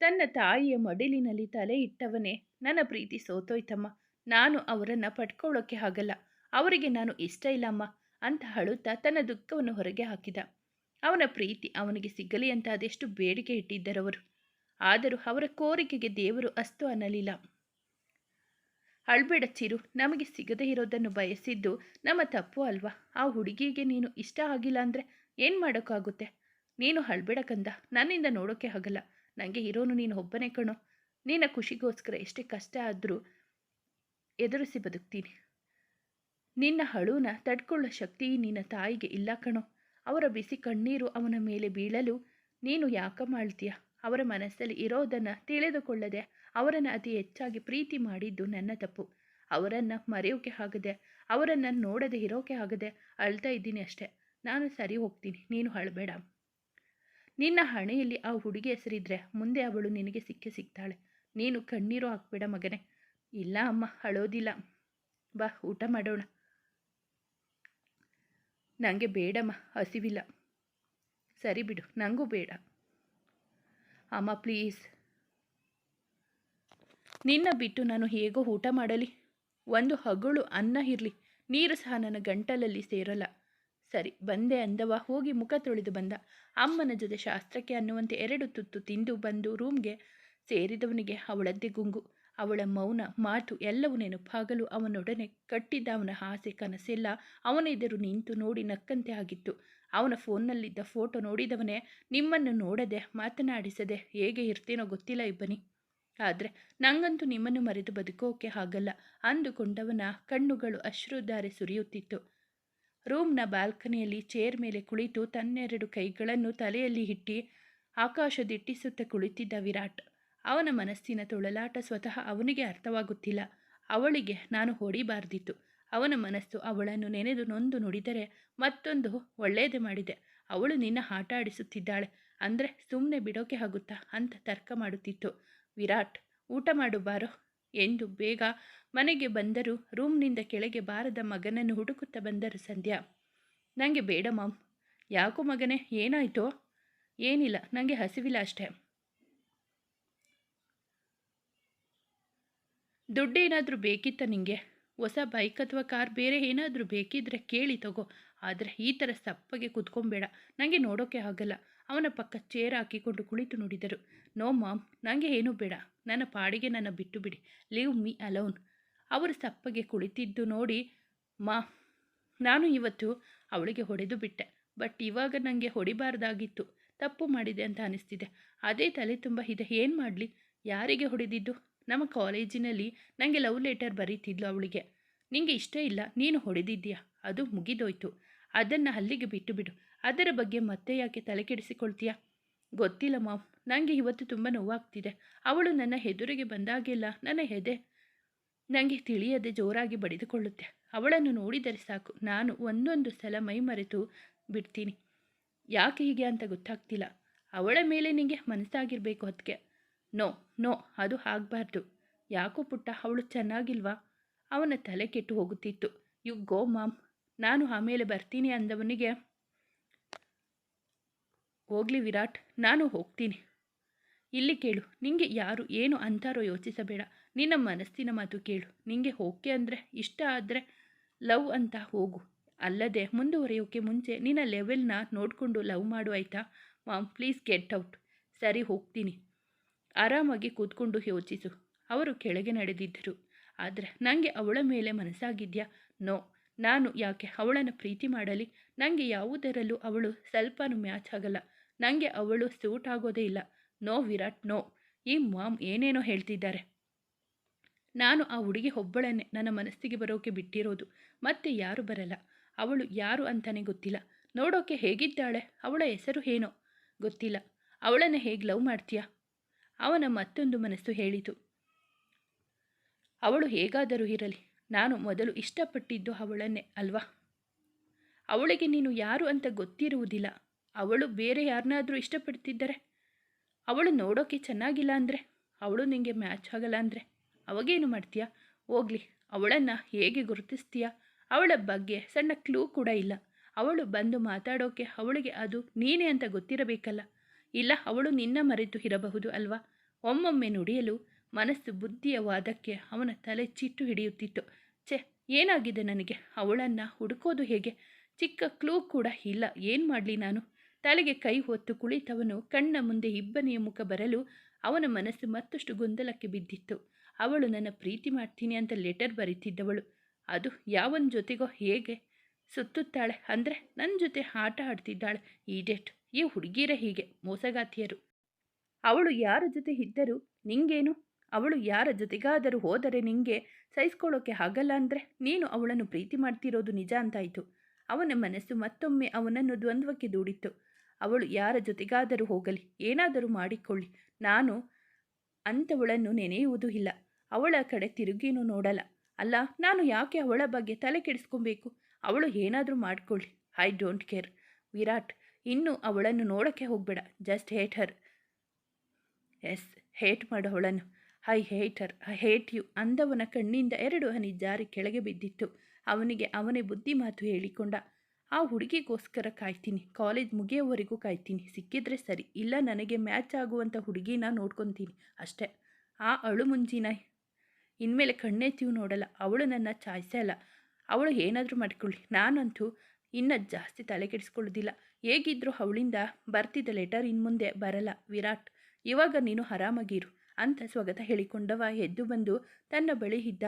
ತನ್ನ ತಾಯಿಯ ಮಡಿಲಿನಲ್ಲಿ ತಲೆ ಇಟ್ಟವನೇ ನನ್ನ ಪ್ರೀತಿ ಸೋತೋಯ್ತಮ್ಮ. ನಾನು ಅವರನ್ನು ಪಟ್ಕೊಳ್ಳೋಕೆ ಆಗಲ್ಲ. ಅವರಿಗೆ ನಾನು ಇಷ್ಟ ಇಲ್ಲಮ್ಮ ಅಂತ ಅಳುತ್ತಾ ತನ್ನ ದುಃಖವನ್ನು ಹೊರಗೆ ಹಾಕಿದ. ಅವನ ಪ್ರೀತಿ ಅವನಿಗೆ ಸಿಗಲಿ ಅಂತ ಅದೆಷ್ಟು ಬೇಡಿಕೆ ಇಟ್ಟಿದ್ದರವರು. ಆದರೂ ಅವರ ಕೋರಿಕೆಗೆ ದೇವರು ಅಸ್ತು ಅನ್ನಲಿಲ್ಲ. ಅಳ್ಬೇಡ ಚಿರು, ನಮಗೆ ಸಿಗದೇ ಇರೋದನ್ನು ಬಯಸಿದ್ದು ನಮ್ಮ ತಪ್ಪು ಅಲ್ವಾ? ಆ ಹುಡುಗಿಗೆ ನೀನು ಇಷ್ಟ ಆಗಿಲ್ಲ ಅಂದರೆ ಏನು ಮಾಡೋಕ್ಕಾಗುತ್ತೆ? ನೀನು ಅಳ್ಬೇಡ ಕಂದ, ನನ್ನಿಂದ ನೋಡೋಕ್ಕೆ ಆಗಲ್ಲ. ನನಗೆ ಇರೋನು ನೀನು ಒಬ್ಬನೇ ಕಣೋ. ನಿನ್ನ ಖುಷಿಗೋಸ್ಕರ ಎಷ್ಟೇ ಕಷ್ಟ ಆದರೂ ಎದುರಿಸಿ ಬದುಕ್ತೀನಿ. ನಿನ್ನ ಹಳುನ ತಡ್ಕೊಳ್ಳೋ ಶಕ್ತಿ ನಿನ್ನ ತಾಯಿಗೆ ಇಲ್ಲ ಕಣೋ. ಅವರ ಬಿಸಿ ಕಣ್ಣೀರು ಅವನ ಮೇಲೆ ಬೀಳಲು ನೀನು ಯಾಕ ಮಾಡ್ತೀಯ? ಅವರ ಮನಸ್ಸಲ್ಲಿ ಇರೋದನ್ನು ತಿಳಿದುಕೊಳ್ಳದೆ ಅವರನ್ನು ಅತಿ ಹೆಚ್ಚಾಗಿ ಪ್ರೀತಿ ಮಾಡಿದ್ದು ನನ್ನ ತಪ್ಪು. ಅವರನ್ನು ಮರೆಯೋಕೆ ಆಗದೆ, ಅವರನ್ನು ನೋಡದೆ ಇರೋಕೆ ಆಗದೆ ಅಳ್ತಾ ಇದ್ದೀನಿ ಅಷ್ಟೆ. ನಾನು ಸರಿ ಹೋಗ್ತೀನಿ. ನೀನು ಅಳಬೇಡ. ನಿನ್ನ ಹಣೆಯಲ್ಲಿ ಆ ಹುಡುಗಿ ಹೆಸರಿದ್ರೆ ಮುಂದೆ ಅವಳು ನಿನಗೆ ಸಿಕ್ಕೇ ಸಿಗ್ತಾಳೆ. ನೀನು ಕಣ್ಣೀರು ಹಾಕ್ಬೇಡ ಮಗನೇ. ಇಲ್ಲ ಅಮ್ಮ, ಅಳೋದಿಲ್ಲ. ಬಾ, ಊಟ ಮಾಡೋಣ. ನನಗೆ ಬೇಡಮ್ಮ, ಹಸಿವಿಲ್ಲ. ಸರಿ ಬಿಡು ನನಗೂ ಬೇಡ. ಅಮ್ಮ, ಪ್ಲೀಸ್. ನಿನ್ನ ಬಿಟ್ಟು ನಾನು ಹೇಗೋ ಊಟ ಮಾಡಲಿ. ಒಂದು ಹಗಳು ಅನ್ನ ಇರಲಿ. ನೀರು ಸಹ ನನ್ನ ಗಂಟಲಲ್ಲಿ ಸೇರಲ್ಲ. ಸರಿ, ಬಂದೆ ಅಂದವ. ಹೋಗಿ ಮುಖ ತೊಳೆದು ಬಂದ. ಅಮ್ಮನ ಜೊತೆ ಶಾಸ್ತ್ರಕ್ಕೆ ಅನ್ನುವಂತೆ ಎರಡು ತುತ್ತು ತಿಂದು ಬಂದು ರೂಮ್ಗೆ ಸೇರಿದವನಿಗೆ ಅವಳದ್ದೇ ಗುಂಗು. ಅವಳ ಮೌನ, ಮಾತು ಎಲ್ಲವೂ ನೆನಪಾಗಲು ಅವನೊಡನೆ ಕಟ್ಟಿದ್ದ ಅವನ ಆಸೆ ಕನಸೆಲ್ಲ ಅವನ ಎದುರು ನಿಂತು ನೋಡಿ ನಕ್ಕಂತೆ ಆಗಿತ್ತು. ಅವನ ಫೋನ್ನಲ್ಲಿದ್ದ ಫೋಟೋ ನೋಡಿದವನೇ ನಿಮ್ಮನ್ನು ನೋಡದೆ ಮಾತನಾಡಿಸದೆ ಹೇಗೆ ಇರ್ತೀನೋ ಗೊತ್ತಿಲ್ಲ ಇಬ್ಬನಿ. ಆದರೆ ನಂಗಂತೂ ನಿಮ್ಮನ್ನು ಮರೆತು ಬದುಕೋಕೆ ಆಗಲ್ಲ ಅಂದುಕೊಂಡವನ ಕಣ್ಣುಗಳು ಅಶ್ರುಧಾರೆ ಸುರಿಯುತ್ತಿತ್ತು. ರೂಮ್ನ ಬಾಲ್ಕನಿಯಲ್ಲಿ ಚೇರ್ ಮೇಲೆ ಕುಳಿತು ತನ್ನೆರಡು ಕೈಗಳನ್ನು ತಲೆಯಲ್ಲಿ ಇಟ್ಟಿ ಆಕಾಶದಿಟ್ಟಿಸುತ್ತ ಕುಳಿತಿದ್ದ ವಿರಾಟ್. ಅವನ ಮನಸ್ಸಿನ ತೊಳಲಾಟ ಸ್ವತಃ ಅವನಿಗೆ ಅರ್ಥವಾಗುತ್ತಿಲ್ಲ. ಅವಳಿಗೆ ನಾನು ಹೊಡಿಬಾರ್ದಿತ್ತು. ಅವನ ಮನಸ್ಸು ಅವಳನ್ನು ನೆನೆದು ನೊಂದು ನುಡಿದರೆ ಮತ್ತೊಂದು ಒಳ್ಳೆಯದೇ ಮಾಡಿದೆ. ಅವಳು ನಿನ್ನ ಆಟ ಆಡಿಸುತ್ತಿದ್ದಾಳೆ. ಅಂದರೆ ಸುಮ್ಮನೆ ಬಿಡೋಕೆ ಆಗುತ್ತಾ ಅಂತ ತರ್ಕ ಮಾಡುತ್ತಿತ್ತು. ವಿರಾಟ್, ಊಟ ಮಾಡು ಬಾರೋ. ಎಂದು ಬೇಗ ಮನೆಗೆ ಬಂದರು ರೂಮ್ನಿಂದ ಕೆಳಗೆ ಬಾರದ ಮಗನನ್ನು ಹುಡುಕುತ್ತಾ ಬಂದರು ಸಂಧ್ಯಾ. ನನಗೆ ಬೇಡ ಮಾಮ್. ಯಾಕೋ ಮಗನೇ, ಏನಾಯಿತು? ಏನಿಲ್ಲ ನನಗೆ ಹಸಿವಿಲ್ಲ ಅಷ್ಟೇ. ದುಡ್ಡೇನಾದರೂ ಬೇಕಿತ್ತ ನಿಮಗೆ ಹೊಸ ಬೈಕ್ ಅಥವಾ ಕಾರ್ ಬೇರೆ ಏನಾದರೂ ಬೇಕಿದ್ರೆ ಕೇಳಿ ತಗೋ. ಆದರೆ ಈ ಥರ ಸಪ್ಪಗೆ ಕುತ್ಕೊಂಬೇಡ. ನನಗೆ ನೋಡೋಕ್ಕೆ ಆಗಲ್ಲ. ಅವನ ಪಕ್ಕ ಚೇರ್ ಹಾಕಿಕೊಂಡು ಕುಳಿತು ನೋಡಿದರು. ನೋ ಮಾಮ್ ನನಗೆ ಏನೂ ಬೇಡ. ನನ್ನ ಪಾಡಿಗೆ ನನ್ನ ಬಿಟ್ಟು ಬಿಡಿ. ಲೀವ್ ಮೀ ಅಲೋನ್ ಅವರು ಸಪ್ಪಗೆ ಕುಳಿತಿದ್ದು ನೋಡಿ, ಮಾ, ನಾನು ಇವತ್ತು ಅವಳಿಗೆ ಹೊಡೆದು ಬಿಟ್ಟೆ. ಬಟ್ ಇವಾಗ ನನಗೆ ಹೊಡಿಬಾರ್ದಾಗಿತ್ತು. ತಪ್ಪು ಮಾಡಿದೆ ಅಂತ ಅನಿಸ್ತಿದೆ. ಅದೇ ತಲೆ ತುಂಬ ಇದೆ. ಏನು ಮಾಡಲಿ? ಯಾರಿಗೆ ಹೊಡೆದಿದ್ದು? ನಮ್ಮ ಕಾಲೇಜಿನಲ್ಲಿ ನನಗೆ ಲವ್ ಲೆಟರ್ ಬರೀತಿದ್ಲು ಅವಳಿಗೆ. ನಿಂಗೆ ಇಷ್ಟ ಇಲ್ಲ. ನೀನು ಹೊಡೆದಿದ್ದೀಯಾ? ಅದು ಮುಗಿದೋಯ್ತು. ಅದನ್ನು ಅಲ್ಲಿಗೆ ಬಿಟ್ಟು ಬಿಡು. ಅದರ ಬಗ್ಗೆ ಮತ್ತೆ ಯಾಕೆ ತಲೆ ಕೆಡಿಸಿಕೊಳ್ತೀಯಾ? ಗೊತ್ತಿಲ್ಲ, ಮಾಮ್. ನನಗೆ ಇವತ್ತು ತುಂಬ ನೋವಾಗ್ತಿದೆ. ಅವಳು ನನ್ನ ಹೆದುರಿಗೆ ಬಂದಾಗೆಲ್ಲ ನನ್ನ ಹೆದೆ ನನಗೆ ತಿಳಿಯದೆ ಜೋರಾಗಿ ಬಡಿದುಕೊಳ್ಳುತ್ತೆ. ಅವಳನ್ನು ನೋಡಿದರೆ ಸಾಕು. ನಾನು ಒಂದೊಂದು ಸಲ ಮೈ ಮರೆತು ಬಿಡ್ತೀನಿ. ಯಾಕೆ ಹೀಗೆ ಅಂತ ಗೊತ್ತಾಗ್ತಿಲ್ಲ. ಅವಳ ಮೇಲೆ ನಿಮಗೆ ಮನಸ್ಸಾಗಿರಬೇಕು ಅದಕ್ಕೆ ನೋ ನೋ, ಅದು ಆಗಬಾರ್ದು. ಯಾಕೋ ಪುಟ್ಟ, ಅವಳು ಚೆನ್ನಾಗಿಲ್ವಾ? ಅವನ ತಲೆ ಕೆಟ್ಟು ಹೋಗುತ್ತಿತ್ತು. You go, mom. ನಾನು ಆಮೇಲೆ ಬರ್ತೀನಿ ಅಂದವನಿಗೆ ಹೋಗ್ಲಿ ವಿರಾಟ್, ನಾನು ಹೋಗ್ತೀನಿ. ಇಲ್ಲಿ ಕೇಳು, ನಿಂಗೆ ಯಾರು ಏನು ಅಂತಾರೋ ಯೋಚಿಸಬೇಡ. ನಿನ್ನ ಮನಸ್ಸಿನ ಮಾತು ಕೇಳು. ನಿಂಗೆ ಓಕೆ ಅಂದರೆ, ಇಷ್ಟ ಆದರೆ ಲವ್ ಅಂತ ಹೋಗು. ಅಲ್ಲದೆ ಮುಂದುವರಿಯೋಕೆ ಮುಂಚೆ ನಿನ್ನ ಲೆವೆಲ್ನ ನೋಡಿಕೊಂಡು ಲವ್ ಮಾಡು ಆಯಿತಾ? Mom, please get out. ಸರಿ, ಹೋಗ್ತೀನಿ. ಆರಾಮಾಗಿ ಕೂತ್ಕೊಂಡು ಯೋಚಿಸು. ಅವರು ಕೆಳಗೆ ನಡೆದಿದ್ದರು. ಆದರೆ ನನಗೆ ಅವಳ ಮೇಲೆ ಮನಸ್ಸಾಗಿದ್ಯಾ? ನೋ. ನಾನು ಯಾಕೆ ಅವಳನ್ನು ಪ್ರೀತಿ ಮಾಡಲಿ? ನನಗೆ ಯಾವುದರಲ್ಲೂ ಅವಳು ಸ್ವಲ್ಪನೂ ಮ್ಯಾಚ್ ಆಗಲ್ಲ. ನನಗೆ ಅವಳು ಸೂಟ್ ಆಗೋದೇ ಇಲ್ಲ. No Virat, no. ಈ ಮಾಮ್ ಏನೇನೋ ಹೇಳ್ತಿದ್ದಾರೆ. ನಾನು ಆ ಹುಡುಗಿ ಒಬ್ಬಳನ್ನೇ. ನನ್ನ ಮನಸ್ಸಿಗೆ ಬರೋಕೆ ಬಿಟ್ಟಿರೋದು. ಮತ್ತೆ ಯಾರು ಬರಲ್ಲ. ಅವಳು ಯಾರು ಅಂತಾನೆ ಗೊತ್ತಿಲ್ಲ. ನೋಡೋಕೆ ಹೇಗಿದ್ದಾಳೆ? ಅವಳ ಹೆಸರು ಏನೋ? ಗೊತ್ತಿಲ್ಲ. ಅವಳನ್ನು ಹೇಗೆ ಲವ್ ಮಾಡ್ತೀಯಾ? ಅವನ ಮತ್ತೊಂದು ಮನಸ್ಸು ಹೇಳಿತು. ಅವಳು ಹೇಗಾದರೂ ಇರಲಿ. ನಾನು ಮೊದಲು ಇಷ್ಟಪಟ್ಟಿದ್ದು ಅವಳನ್ನೇ, ಅಲ್ವಾ? ಅವಳಿಗೆ ನೀನು ಯಾರು ಅಂತ ಗೊತ್ತಿರುವುದಿಲ್ಲ. ಅವಳು ಬೇರೆ ಯಾರನ್ನಾದರೂ ಇಷ್ಟಪಡ್ತಿದ್ದರೆ? ಅವಳು ನೋಡೋಕೆ ಚೆನ್ನಾಗಿಲ್ಲ ಅಂದರೆ? ಅವಳು ನಿನಗೆ ಮ್ಯಾಚ್ ಆಗಲ್ಲ ಅಂದರೆ? ಅವಾಗೇನು ಮಾಡ್ತೀಯಾ? ಹೋಗ್ಲಿ, ಅವಳನ್ನು ಹೇಗೆ ಗುರುತಿಸ್ತೀಯಾ? ಅವಳ ಬಗ್ಗೆ ಸಣ್ಣ ಕ್ಲೂ ಕೂಡ ಇಲ್ಲ. ಅವಳು ಬಂದು ಮಾತಾಡೋಕೆ ಅವಳಿಗೆ ಅದು ನೀನೇ ಅಂತ ಗೊತ್ತಿರಬೇಕಲ್ಲ. ಇಲ್ಲ, ಅವಳು ನಿನ್ನ ಮರೆತು ಇರಬಹುದು ಅಲ್ವಾ? ಒಮ್ಮೊಮ್ಮೆ ನುಡಿಯಲು ಮನಸ್ಸು ಬುದ್ಧಿಯ ವಾದಕ್ಕೆ ಅವನ ತಲೆ ಚಿಟ್ಟು ಹಿಡಿಯುತ್ತಿತ್ತು. ಛೇ, ಏನಾಗಿದೆ ನನಗೆ? ಅವಳನ್ನು ಹುಡುಕೋದು ಹೇಗೆ? ಚಿಕ್ಕ ಕ್ಲೂ ಕೂಡ ಇಲ್ಲ. ಏನು ಮಾಡಲಿ ನಾನು? ತಲೆಗೆ ಕೈ ಹೊತ್ತು ಕುಳಿತವನು ಕಣ್ಣ ಮುಂದೆ ಇಬ್ಬನಿಯ ಮುಖ ಬರಲು ಅವನ ಮನಸ್ಸು ಮತ್ತಷ್ಟು ಗೊಂದಲಕ್ಕೆ ಬಿದ್ದಿತ್ತು. ಅವಳು, ನನ್ನ ಪ್ರೀತಿ ಮಾಡ್ತೀನಿ ಅಂತ ಲೆಟರ್ ಬರೀತಿದ್ದವಳು. ಅದು ಯಾವನ ಜೊತೆಗೋ ಹೇಗೆ? ಸುತ್ತುತ್ತಾಳೆ. ಅಂದರೆ ನನ್ನ ಜೊತೆ ಆಟ ಆಡ್ತಿದ್ದಾಳೆ ಈಡೆಟ್ ಈ ಹುಡುಗೀರ ಹೀಗೆ, ಮೋಸಗಾತಿಯರು. ಅವಳು ಯಾರ ಜೊತೆ ಇದ್ದರೂ ನಿಂಗೇನು? ಅವಳು ಯಾರ ಜೊತೆಗಾದರೂ ಹೋದರೆ ನಿಂಗೆ ಸಹಿಸ್ಕೊಳ್ಳೋಕೆ ಆಗಲ್ಲ ಅಂದರೆ ನೀನು ಅವಳನ್ನು ಪ್ರೀತಿ ಮಾಡ್ತಿರೋದು ನಿಜ ಅಂತಾಯಿತು. ಅವನ ಮನಸ್ಸು ಮತ್ತೊಮ್ಮೆ ಅವನನ್ನು ದ್ವಂದ್ವಕ್ಕೆ ದೂಡಿತ್ತು. ಅವಳು ಯಾರ ಜೊತೆಗಾದರೂ ಹೋಗಲಿ, ಏನಾದರೂ ಮಾಡಿಕೊಳ್ಳಿ. ನಾನು ಅಂಥವಳನ್ನು ನೆನೆಯುವುದೂ ಇಲ್ಲ. ಅವಳ ಕಡೆ ತಿರುಗೇನು ನೋಡಲ್ಲ. ಅಲ್ಲ, ನಾನು ಯಾಕೆ ಅವಳ ಬಗ್ಗೆ ತಲೆ ಕೆಡಿಸ್ಕೊಬೇಕು? ಅವಳು ಏನಾದರೂ ಮಾಡಿಕೊಳ್ಳಿ. I don't care. ವಿರಾಟ್, ಇನ್ನು ಅವಳನ್ನು ನೋಡೋಕ್ಕೆ ಹೋಗಬೇಡ. Just hate her. Yes, hate ಮಾಡು ಅವಳನ್ನು. I hate her, I hate you ಅಂದವನ ಕಣ್ಣಿಂದ ಎರಡು ಹನಿ ಜಾರಿ ಕೆಳಗೆ ಬಿದ್ದಿತ್ತು. ಅವನಿಗೆ ಅವನೇ ಬುದ್ಧಿ ಮಾತು ಹೇಳಿಕೊಂಡ. ಆ ಹುಡುಗಿಗೋಸ್ಕರ ಕಾಯ್ತೀನಿ. ಕಾಲೇಜ್ ಮುಗಿಯೋವರೆಗೂ ಕಾಯ್ತೀನಿ. ಸಿಕ್ಕಿದ್ರೆ ಸರಿ. ಇಲ್ಲ ನನಗೆ ಮ್ಯಾಚ್ ಆಗುವಂಥ ಹುಡುಗಿನ ನೋಡ್ಕೊತೀನಿ ಅಷ್ಟೇ. ಆ ಅಳು ಮುಂಜಿನ ಇನ್ಮೇಲೆ ಕಣ್ಣೆತ್ತಿಯೂ ನೋಡಲ್ಲ. ಅವಳು ನನ್ನ ಚಾಯ್ಸೇ ಅಲ್ಲ. ಅವಳು ಏನಾದರೂ ಮಾಡ್ಕೊಳ್ಳಿ. ನಾನಂತೂ ಇನ್ನ ಜಾಸ್ತಿ ತಲೆ ಕೆಡಿಸ್ಕೊಳ್ಳೋದಿಲ್ಲ. ಹೇಗಿದ್ರೂ ಅವಳಿಂದ ಬರ್ತಿದ್ದ ಲೆಟರ್ ಇನ್ಮುಂದೆ ಬರಲ್ಲ. ವಿರಾಟ್, ಇವಾಗ ನೀನು ಆರಾಮಾಗಿರು ಅಂತ ಸ್ವಾಗತ ಹೇಳಿಕೊಂಡವ. ಎದ್ದು ಬಂದು ತನ್ನ ಬಳಿ ಇದ್ದ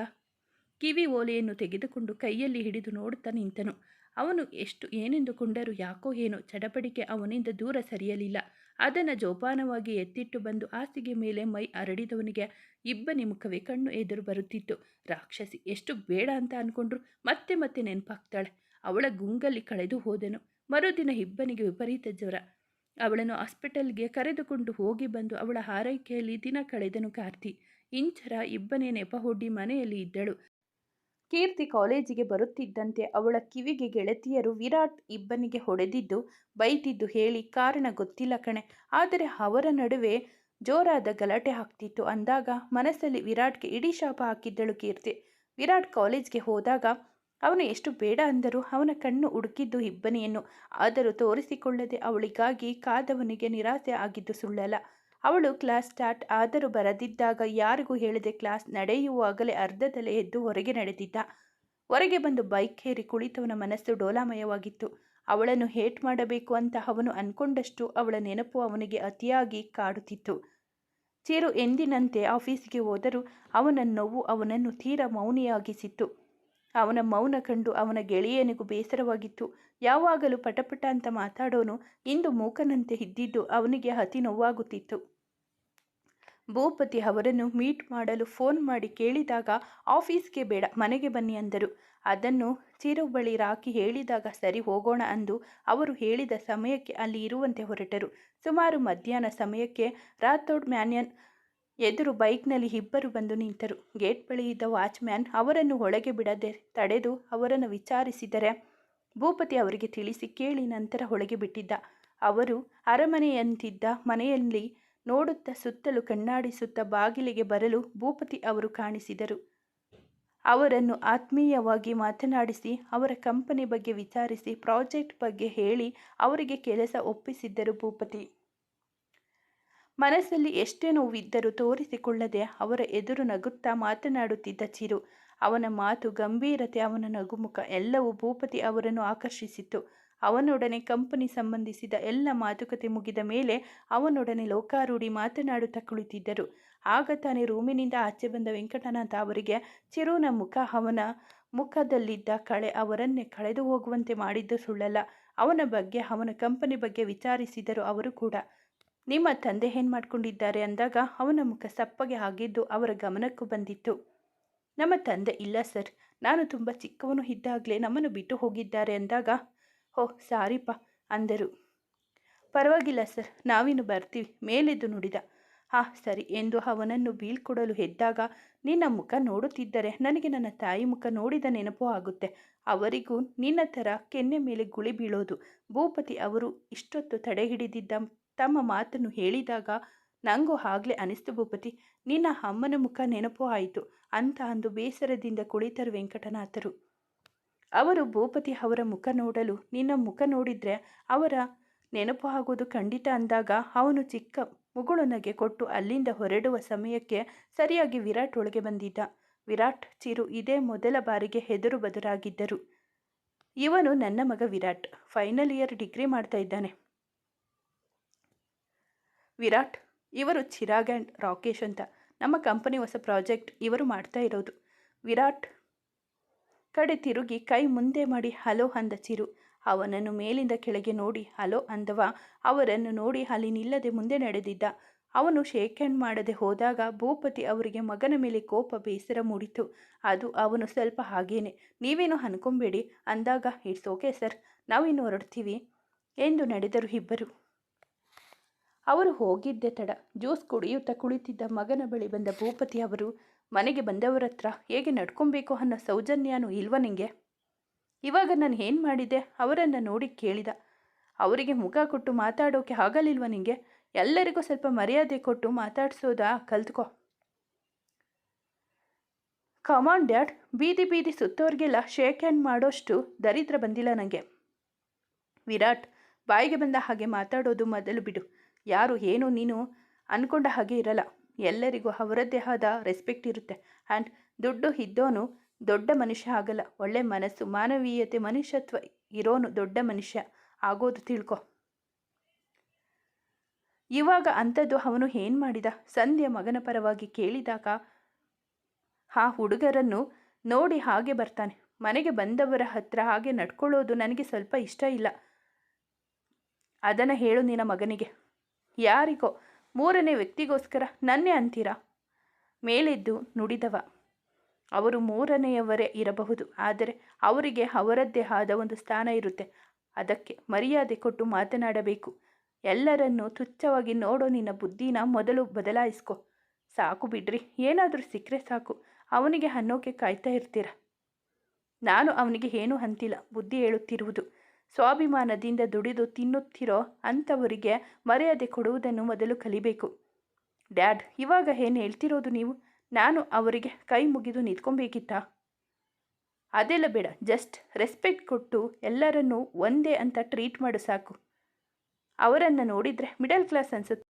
ಕಿವಿ ಓಲೆಯನ್ನು ತೆಗೆದುಕೊಂಡು ಕೈಯಲ್ಲಿ ಹಿಡಿದು ನೋಡುತ್ತಾ ನಿಂತನು. ಅವನು ಎಷ್ಟು ಏನೆಂದುಕೊಂಡರೂ ಯಾಕೋ ಏನೋ ಚಡಪಡಿಕೆ ಅವನಿಂದ ದೂರ ಸರಿಯಲಿಲ್ಲ. ಅದನ್ನು ಜೋಪಾನವಾಗಿ ಎತ್ತಿಟ್ಟು ಬಂದು ಆಸಿಗೆ ಮೇಲೆ ಮೈ ಅರಡಿದವನಿಗೆ ಇಬ್ಬನಿ ಮುಖವೇ ಕಣ್ಣು ಎದುರು ಬರುತ್ತಿತ್ತು. ರಾಕ್ಷಸಿ, ಎಷ್ಟು ಬೇಡ ಅಂತ ಅಂದ್ಕೊಂಡ್ರು ಮತ್ತೆ ಮತ್ತೆ ನೆನಪಾಗ್ತಾಳೆ. ಅವಳ ಗುಂಗಲ್ಲಿ ಕಳೆದು ಹೋದನು. ಮರುದಿನ ಇಬ್ಬನಿಗೆ ವಿಪರೀತ ಜ್ವರ. ಅವಳನ್ನು ಹಾಸ್ಪಿಟಲ್ಗೆ ಕರೆದುಕೊಂಡು ಹೋಗಿ ಬಂದು ಅವಳ ಹಾರೈಕೆಯಲ್ಲಿ ದಿನ ಕಳೆದನು ಕಾರ್ತಿ. ಇಂಚರ ಇಬ್ಬನೇ ನೆಪ ಹೊಡ್ಡಿ ಮನೆಯಲ್ಲಿ ಇದ್ದಳು. ಕೀರ್ತಿ ಕಾಲೇಜಿಗೆ ಬರುತ್ತಿದ್ದಂತೆ ಅವಳ ಕಿವಿಗೆ ಗೆಳತಿಯರು ವಿರಾಟ್ ಇಬ್ಬನಿಗೆ ಹೊಡೆದಿದ್ದು ಬೈತಿದ್ದು ಹೇಳಿ ಕಾರಣ ಗೊತ್ತಿಲ್ಲ ಕಣೆ. ಆದರೆ ಅವರ ನಡುವೆ ಜೋರಾದ ಗಲಾಟೆ ಆಗ್ತಿತ್ತು. ಅಂದಾಗ ಮನಸ್ಸಲ್ಲಿ ವಿರಾಟ್ಗೆ ಇಡೀ ಶಾಪ ಹಾಕಿದ್ದಳು ಕೀರ್ತಿ. ವಿರಾಟ್ ಕಾಲೇಜ್ಗೆ ಹೋದಾಗ, ಅವನು ಎಷ್ಟು ಬೇಡ ಅಂದರೂ ಅವನ ಕಣ್ಣು ಹುಡುಕಿದ್ದು ಇಬ್ಬನಿಯನ್ನು. ಆದರೂ ತೋರಿಸಿಕೊಳ್ಳದೆ ಅವಳಿಗಾಗಿ ಕಾದವನಿಗೆ ನಿರಾಸೆ ಆಗಿದ್ದು ಸುಳ್ಳಲ್ಲ. ಅವಳು ಕ್ಲಾಸ್ ಸ್ಟಾರ್ಟ್ ಆದರೂ ಬರದಿದ್ದಾಗ ಯಾರಿಗೂ ಹೇಳದೆ ಕ್ಲಾಸ್ ನಡೆಯುವಾಗಲೇ ಅರ್ಧದಲ್ಲೇ ಎದ್ದು ಹೊರಗೆ ನಡೆದಿದ್ದ. ಹೊರಗೆ ಬಂದು ಬೈಕ್ ಹೇರಿ ಕುಳಿತವನ ಮನಸ್ಸು ಡೋಲಾಮಯವಾಗಿತ್ತು. ಅವಳನ್ನು ಹೇಟ್ ಮಾಡಬೇಕು ಅಂತ ಅವನು ಅನ್ಕೊಂಡಷ್ಟು ಅವಳ ನೆನಪು ಅವನಿಗೆ ಅತಿಯಾಗಿ ಕಾಡುತ್ತಿತ್ತು. ಚೀರು ಎಂದಿನಂತೆ ಆಫೀಸಿಗೆ ಹೋದರೂ ಅವನ ನೋವು ಅವನನ್ನು ತೀರ ಮೌನಿಯಾಗಿಸಿತ್ತು. ಅವನ ಮೌನ ಕಂಡು ಅವನ ಗೆಳೆಯನಿಗೂ ಬೇಸರವಾಗಿತ್ತು. ಯಾವಾಗಲೂ ಪಟಪಟ ಅಂತ ಮಾತಾಡೋನು ಇಂದು ಮೂಕನಂತೆ ಇದ್ದಿದ್ದು ಅವನಿಗೆ ಅತಿ ನೋವಾಗುತ್ತಿತ್ತು. ಭೂಪತಿ ಅವರನ್ನು ಮೀಟ್ ಮಾಡಲು ಫೋನ್ ಮಾಡಿ ಕೇಳಿದಾಗ, ಆಫೀಸ್ಗೆ ಬೇಡ, ಮನೆಗೆ ಬನ್ನಿ ಅಂದರು. ಅದನ್ನು ಚಿರು ಬಳಿ ರಾಕಿ ಹೇಳಿದಾಗ, ಸರಿ, ಹೋಗೋಣ ಅಂದು ಅವರು ಹೇಳಿದ ಸಮಯಕ್ಕೆ ಅಲ್ಲಿ ಇರುವಂತೆ ಹೊರಟರು. ಸುಮಾರು ಮಧ್ಯಾಹ್ನ ಸಮಯಕ್ಕೆ ರಾಥೋಡ್ ಮ್ಯಾನ್ಯನ್ ಎದುರು ಬೈಕ್ನಲ್ಲಿ ಇಬ್ಬರು ಬಂದು ನಿಂತರು. ಗೇಟ್ ಬಳಿ ಇದ್ದ ವಾಚ್ಮ್ಯಾನ್ ಅವರನ್ನು ಒಳಗೆ ಬಿಡದೆ ತಡೆದು ಅವರನ್ನು ವಿಚಾರಿಸಿದರೆ ಭೂಪತಿ ಅವರಿಗೆ ತಿಳಿಸಿ ಕೇಳಿ ನಂತರ ಒಳಗೆ ಬಿಟ್ಟಿದ್ದ. ಅವರು ಅರಮನೆಯಂತಿದ್ದ ಮನೆಯಲ್ಲಿ ನೋಡುತ್ತಾ ಸುತ್ತಲೂ ಕಣ್ಣಾಡಿಸುತ್ತಾ ಬಾಗಿಲಿಗೆ ಬರಲು ಭೂಪತಿ ಅವರು ಕಾಣಿಸಿದರು. ಅವರನ್ನು ಆತ್ಮೀಯವಾಗಿ ಮಾತನಾಡಿಸಿ, ಅವರ ಕಂಪನಿ ಬಗ್ಗೆ ವಿಚಾರಿಸಿ, ಪ್ರಾಜೆಕ್ಟ್ ಬಗ್ಗೆ ಹೇಳಿ ಅವರಿಗೆ ಕೆಲಸ ಒಪ್ಪಿಸಿದ್ದರು ಭೂಪತಿ. ಮನಸ್ಸಲ್ಲಿ ಎಷ್ಟೇ ನೋವಿದ್ದರೂ ತೋರಿಸಿಕೊಳ್ಳದೆ ಅವರ ಎದುರು ನಗುತ್ತಾ ಮಾತನಾಡುತ್ತಿದ್ದ ಚಿರು. ಅವನ ಮಾತು, ಗಂಭೀರತೆ, ಅವನ ನಗುಮುಖ ಎಲ್ಲವೂ ಭೂಪತಿ ಅವರನ್ನು ಆಕರ್ಷಿಸಿತ್ತು. ಅವನೊಡನೆ ಕಂಪನಿ ಸಂಬಂಧಿಸಿದ ಎಲ್ಲ ಮಾತುಕತೆ ಮುಗಿದ ಮೇಲೆ ಅವನೊಡನೆ ಲೋಕಾರೂಢಿ ಮಾತನಾಡುತ್ತಾ ಕುಳಿತಿದ್ದರು. ಆಗ ತಾನೇ ರೂಮಿನಿಂದ ಆಚೆ ಬಂದ ವೆಂಕಟನಾಥ ಅವರಿಗೆ ಚಿರುನ ಮುಖ ಅವನ ಮುಖದಲ್ಲಿದ್ದ ಕಳೆ ಅವರನ್ನೇ ಕಳೆದು ಹೋಗುವಂತೆ ಮಾಡಿದ್ದು ಸುಳ್ಳಲ್ಲ. ಅವನ ಬಗ್ಗೆ, ಅವನ ಕಂಪನಿ ಬಗ್ಗೆ ವಿಚಾರಿಸಿದರು ಅವರು ಕೂಡ ನಿಮ್ಮ ತಂದೆ ಏನು ಮಾಡ್ಕೊಂಡಿದ್ದಾರೆ ಅಂದಾಗ ಅವನ ಮುಖ ಸಪ್ಪಗೆ ಆಗಿದ್ದು ಅವರ ಗಮನಕ್ಕೂ ಬಂದಿತ್ತು. ನಮ್ಮ ತಂದೆ, ಇಲ್ಲ ಸರ್, ನಾನು ತುಂಬ ಚಿಕ್ಕವನು ಇದ್ದಾಗಲೇ ನಮ್ಮನ್ನು ಬಿಟ್ಟು ಹೋಗಿದ್ದಾರೆ ಅಂದಾಗ ಓ ಸಾರಿಪ್ಪ, ಅಂದರು. ಪರವಾಗಿಲ್ಲ ಸರ್, ನಾವಿನ್ನು ಬರ್ತೀವಿ, ಮೇಲೆದ್ದು ನುಡಿದ. ಹಾ, ಸರಿ, ಎಂದು ಅವನನ್ನು ಬೀಳ್ಕೊಡಲು ಎದ್ದಾಗ ನಿನ್ನ ಮುಖ ನೋಡುತ್ತಿದ್ದರೆ ನನಗೆ ನನ್ನ ತಾಯಿ ಮುಖ ನೋಡಿದ ನೆನಪು ಆಗುತ್ತೆ. ಅವರಿಗೂ ನಿನ್ನ ಥರ ಕೆನ್ನೆ ಮೇಲೆ ಗುಳಿ ಬೀಳೋದು. ಭೂಪತಿ ಅವರು ಇಷ್ಟೊತ್ತು ತಡೆ ಹಿಡಿದಿದ್ದ ತಮ್ಮ ಮಾತನ್ನು ಹೇಳಿದಾಗ ನಂಗೂ ಆಗಲೇ ಅನಿಸ್ತು ಭೂಪತಿ, ನಿನ್ನ ಅಮ್ಮನ ಮುಖ ನೆನಪು ಆಯಿತು ಅಂತ ಅಂದು ಬೇಸರದಿಂದ ಕುಳಿತರು ವೆಂಕಟನಾಥರು. ಅವರು ಭೂಪತಿ ಅವರ ಮುಖ ನೋಡಲು, ನಿನ್ನ ಮುಖ ನೋಡಿದರೆ ಅವರ ನೆನಪು ಆಗೋದು ಖಂಡಿತ ಅಂದಾಗ ಅವನು ಚಿಕ್ಕ ಮುಗುಳುನಗೆ ಕೊಟ್ಟು ಅಲ್ಲಿಂದ ಹೊರಡುವ ಸಮಯಕ್ಕೆ ಸರಿಯಾಗಿ ವಿರಾಟ್ ಒಳಗೆ ಬಂದಿದ್ದ. ವಿರಾಟ್ ಚಿರು ಇದೇ ಮೊದಲ ಬಾರಿಗೆ ಹೆದರು ಬದುರಾಗಿದ್ದರು. ಇವನು ನನ್ನ ಮಗ ವಿರಾಟ್, ಫೈನಲ್ ಇಯರ್ ಡಿಗ್ರಿ ಮಾಡ್ತಾ ಇದ್ದಾನೆ. ವಿರಾಟ್, ಇವರು ಚಿರಾಗ್ ಆ್ಯಂಡ್ ರಾಕೇಶ್ ಅಂತ. ನಮ್ಮ ಕಂಪನಿ ಹೊಸ ಪ್ರಾಜೆಕ್ಟ್ ಇವರು ಮಾಡ್ತಾ ಇರೋದು. ವಿರಾಟ್ ಕಡೆ ತಿರುಗಿ ಕೈ ಮುಂದೆ ಮಾಡಿ ಹಲೋ ಅಂದ ಚಿರು. ಅವನನ್ನು ಮೇಲಿಂದ ಕೆಳಗೆ ನೋಡಿ ಹಲೋ ಅಂದವ. ಅವರನ್ನು ನೋಡಿ ಅಲ್ಲಿ ನಿಲ್ಲದೆ ಮುಂದೆ ನಡೆದಿದ್ದ. ಅವನು ಶೇಕ್ ಹ್ಯಾಂಡ್ ಮಾಡದೆ ಹೋದಾಗ ಭೂಪತಿ ಅವರಿಗೆ ಮಗನ ಮೇಲೆ ಕೋಪ, ಬೇಸರ ಮೂಡಿತು. ಅದು ಅವನು ಸ್ವಲ್ಪ ಹಾಗೇನೆ. ನೀವೇನು ಅನ್ಕೊಂಬೇಡಿ ಅಂದಾಗ ಇಟ್ಸ್ ಓಕೆ ಸರ್ ನಾವಿನ್ನು ಹೊರಡ್ತೀವಿ ಎಂದು ನಡೆದರು ಇಬ್ಬರು. ಅವರು ಹೋಗಿದ್ದೆ ತಡ. ಜ್ಯೂಸ್ ಕುಡಿಯುತ್ತಾ ಕುಳಿತಿದ್ದ ಮಗನ ಬಳಿ ಬಂದ ಭೂಪತಿ ಅವರು, ಮನೆಗೆ ಬಂದವರ ಹತ್ರ ಹೇಗೆ ನಡ್ಕೊಬೇಕು ಅನ್ನೋ ಸೌಜನ್ಯನೂ ಇಲ್ವ ನಿಂಗೆ? ಇವಾಗ ನಾನು ಏನು ಮಾಡಿದೆ? ಅವರನ್ನು ನೋಡಿ ಕೇಳಿದ. ಅವರಿಗೆ ಮುಖ ಕೊಟ್ಟು ಮಾತಾಡೋಕೆ ಆಗಲಿಲ್ವ ನಿಂಗೆ? ಎಲ್ಲರಿಗೂ ಸ್ವಲ್ಪ ಮರ್ಯಾದೆ ಕೊಟ್ಟು ಮಾತಾಡಿಸೋದಾ? ಕಲ್ತ್ಕೊ. ಕಮಾನ್ ಡ್ಯಾಡ್ ಬೀದಿ ಬೀದಿ ಸುತ್ತೋರಿಗೆಲ್ಲ ಶೇಕ್ ಹ್ಯಾಂಡ್ ಮಾಡೋಷ್ಟು ದರಿದ್ರ ಬಂದಿಲ್ಲ ನನಗೆ ವಿರಾಟ್, ಬಾಯಿಗೆ ಬಂದ ಹಾಗೆ ಮಾತಾಡೋದು ಮೊದಲು ಬಿಡು. ಯಾರು ಏನು ನೀನು ಅಂದ್ಕೊಂಡ ಹಾಗೆ ಇರಲ್ಲ. ಎಲ್ಲರಿಗೂ ಅವರದ್ದೇ ಆದ ರೆಸ್ಪೆಕ್ಟ್ ಇರುತ್ತೆ. ಆ್ಯಂಡ್ ದುಡ್ಡು ಇದ್ದೋನು ದೊಡ್ಡ ಮನುಷ್ಯ ಆಗಲ್ಲ. ಒಳ್ಳೆ ಮನಸ್ಸು, ಮಾನವೀಯತೆ, ಮನುಷ್ಯತ್ವ ಇರೋನು ದೊಡ್ಡ ಮನುಷ್ಯ. ಆಗೋದು ತಿಳ್ಕೊ. ಇವಾಗ ಅಂಥದ್ದು ಅವನು ಏನು ಮಾಡಿದ? ಸಂಧ್ಯ ಮಗನ ಪರವಾಗಿ ಕೇಳಿದಾಗ ಆ ಹುಡುಗರನ್ನು ನೋಡಿ ಹಾಗೆ ಬರ್ತಾನೆ. ಮನೆಗೆ ಬಂದವರ ಹತ್ರ ಹಾಗೆ ನಡ್ಕೊಳ್ಳೋದು ನನಗೆ ಸ್ವಲ್ಪ ಇಷ್ಟ ಇಲ್ಲ. ಅದನ್ನು ಹೇಳು ನಿನ್ನ ಮಗನಿಗೆ. ಯಾರಿಗೋ ಮೂರನೇ ವ್ಯಕ್ತಿಗೋಸ್ಕರ ನನ್ನೇ ಅಂತೀರಾ? ಮೇಲೆದ್ದು ನುಡಿದವ. ಅವರು ಮೂರನೆಯವರೇ ಇರಬಹುದು, ಆದರೆ ಅವರಿಗೆ ಅವರದ್ದೇ ಆದ ಒಂದು ಸ್ಥಾನ ಇರುತ್ತೆ. ಅದಕ್ಕೆ ಮರ್ಯಾದೆ ಕೊಟ್ಟು ಮಾತನಾಡಬೇಕು. ಎಲ್ಲರನ್ನೂ ತುಚ್ಛವಾಗಿ ನೋಡೋ ನಿನ್ನ ಬುದ್ಧಿನ ಮೊದಲು ಬದಲಾಯಿಸ್ಕೊ. ಸಾಕು ಬಿಡ್ರಿ, ಏನಾದರೂ ಸಿಕ್ಕರೆ ಸಾಕು. ಅವನಿಗೆ ಅನ್ನೋಕೆ ಕಾಯ್ತಾ ಇರ್ತೀರ? ನಾನು ಅವನಿಗೆ ಏನೂ ಅಂತಿಲ್ಲ, ಬುದ್ಧಿ ಹೇಳುತ್ತಿರುವುದು. ಸ್ವಾಭಿಮಾನದಿಂದ ದುಡಿದು ತಿನ್ನುತ್ತಿರೋ ಅಂಥವರಿಗೆ ಮರ್ಯಾದೆ ಕೊಡುವುದನ್ನು ಮೊದಲು ಕಲಿಬೇಕು. ಡ್ಯಾಡ್, ಇವಾಗ ಏನು ಹೇಳ್ತಿರೋದು ನೀವು? ನಾನು ಅವರಿಗೆ ಕೈ ಮುಗಿದು ನಿಂತ್ಕೊಬೇಕಿತ್ತಾ? ಅದೆಲ್ಲ ಬೇಡ, ಜಸ್ಟ್ ರೆಸ್ಪೆಕ್ಟ್ ಕೊಟ್ಟು ಎಲ್ಲರನ್ನೂ ಒಂದೇ ಅಂತ ಟ್ರೀಟ್ ಮಾಡು ಸಾಕು. ಅವರನ್ನು ನೋಡಿದರೆ ಮಿಡಲ್ ಕ್ಲಾಸ್ ಅನಿಸುತ್ತೆ.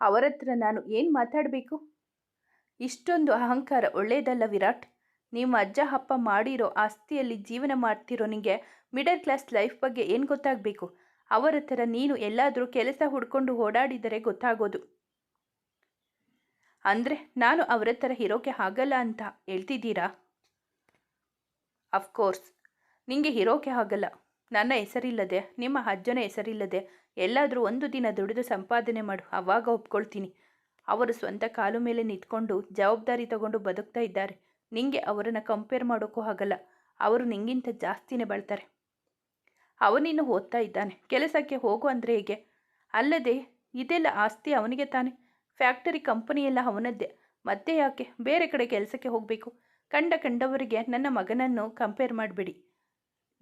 ಅವರತ್ರ ನಾನು ಏನು ಮಾತಾಡಬೇಕು? ಇಷ್ಟೊಂದು ಅಹಂಕಾರ ಒಳ್ಳೆಯದಲ್ಲ ವಿರಾಟ್. ನಿಮ್ಮ ಅಜ್ಜ, ಅಪ್ಪ ಮಾಡಿರೋ ಆಸ್ತಿಯಲ್ಲಿ ಜೀವನ ಮಾಡ್ತಿರೋ ನಿಮಗೆ ಮಿಡಲ್ ಕ್ಲಾಸ್ ಲೈಫ್ ಬಗ್ಗೆ ಏನು ಗೊತ್ತಾಗಬೇಕು? ಅವರ ಥರ ನೀನು ಎಲ್ಲಾದರೂ ಕೆಲಸ ಹುಡ್ಕೊಂಡು ಓಡಾಡಿದರೆ ಗೊತ್ತಾಗೋದು. ಅಂದರೆ ನಾನು ಅವರ ಥರ ಇರೋಕೆ ಆಗಲ್ಲ ಅಂತ ಹೇಳ್ತಿದ್ದೀರಾ? ಅಫ್ಕೋರ್ಸ್ ನಿಮಗೆ ಇರೋಕೆ ಆಗಲ್ಲ. ನನ್ನ ಹೆಸರಿಲ್ಲದೆ, ನಿಮ್ಮ ಅಜ್ಜನ ಹೆಸರಿಲ್ಲದೆ ಎಲ್ಲಾದರೂ ಒಂದು ದಿನ ದುಡಿದು ಸಂಪಾದನೆ ಮಾಡು, ಅವಾಗ ಒಪ್ಕೊಳ್ತೀನಿ. ಅವರು ಸ್ವಂತ ಕಾಲು ಮೇಲೆ ನಿಂತ್ಕೊಂಡು ಜವಾಬ್ದಾರಿ ತಗೊಂಡು ಬದುಕ್ತಾ ಇದ್ದಾರೆ. ನಿಂಗೆ ಅವರನ್ನು ಕಂಪೇರ್ ಮಾಡೋಕ್ಕೂ ಆಗಲ್ಲ. ಅವರು ನಿಂಗಿಂತ ಜಾಸ್ತಿನೇ ಬಳ್ತಾರೆ. ಅವನಿನ್ನು ಓದ್ತಾ ಇದ್ದಾನೆ. ಕೆಲಸಕ್ಕೆ ಹೋಗು ಅಂದರೆ ಹೇಗೆ? ಅಲ್ಲದೆ, ಇದೆಲ್ಲ ಆಸ್ತಿ ಅವನಿಗೆ ತಾನೆ. ಫ್ಯಾಕ್ಟರಿ ಕಂಪನಿ ಎಲ್ಲ ಅವನದ್ದೇ. ಮತ್ತೆ ಯಾಕೆ? ಬೇರೆ ಕಡೆ ಕೆಲಸಕ್ಕೆ ಹೋಗಬೇಕು. ಕಂಡ ಕಂಡವರಿಗೆ ನನ್ನ ಮಗನನ್ನು ಕಂಪೇರ್ ಮಾಡಬೇಡಿ.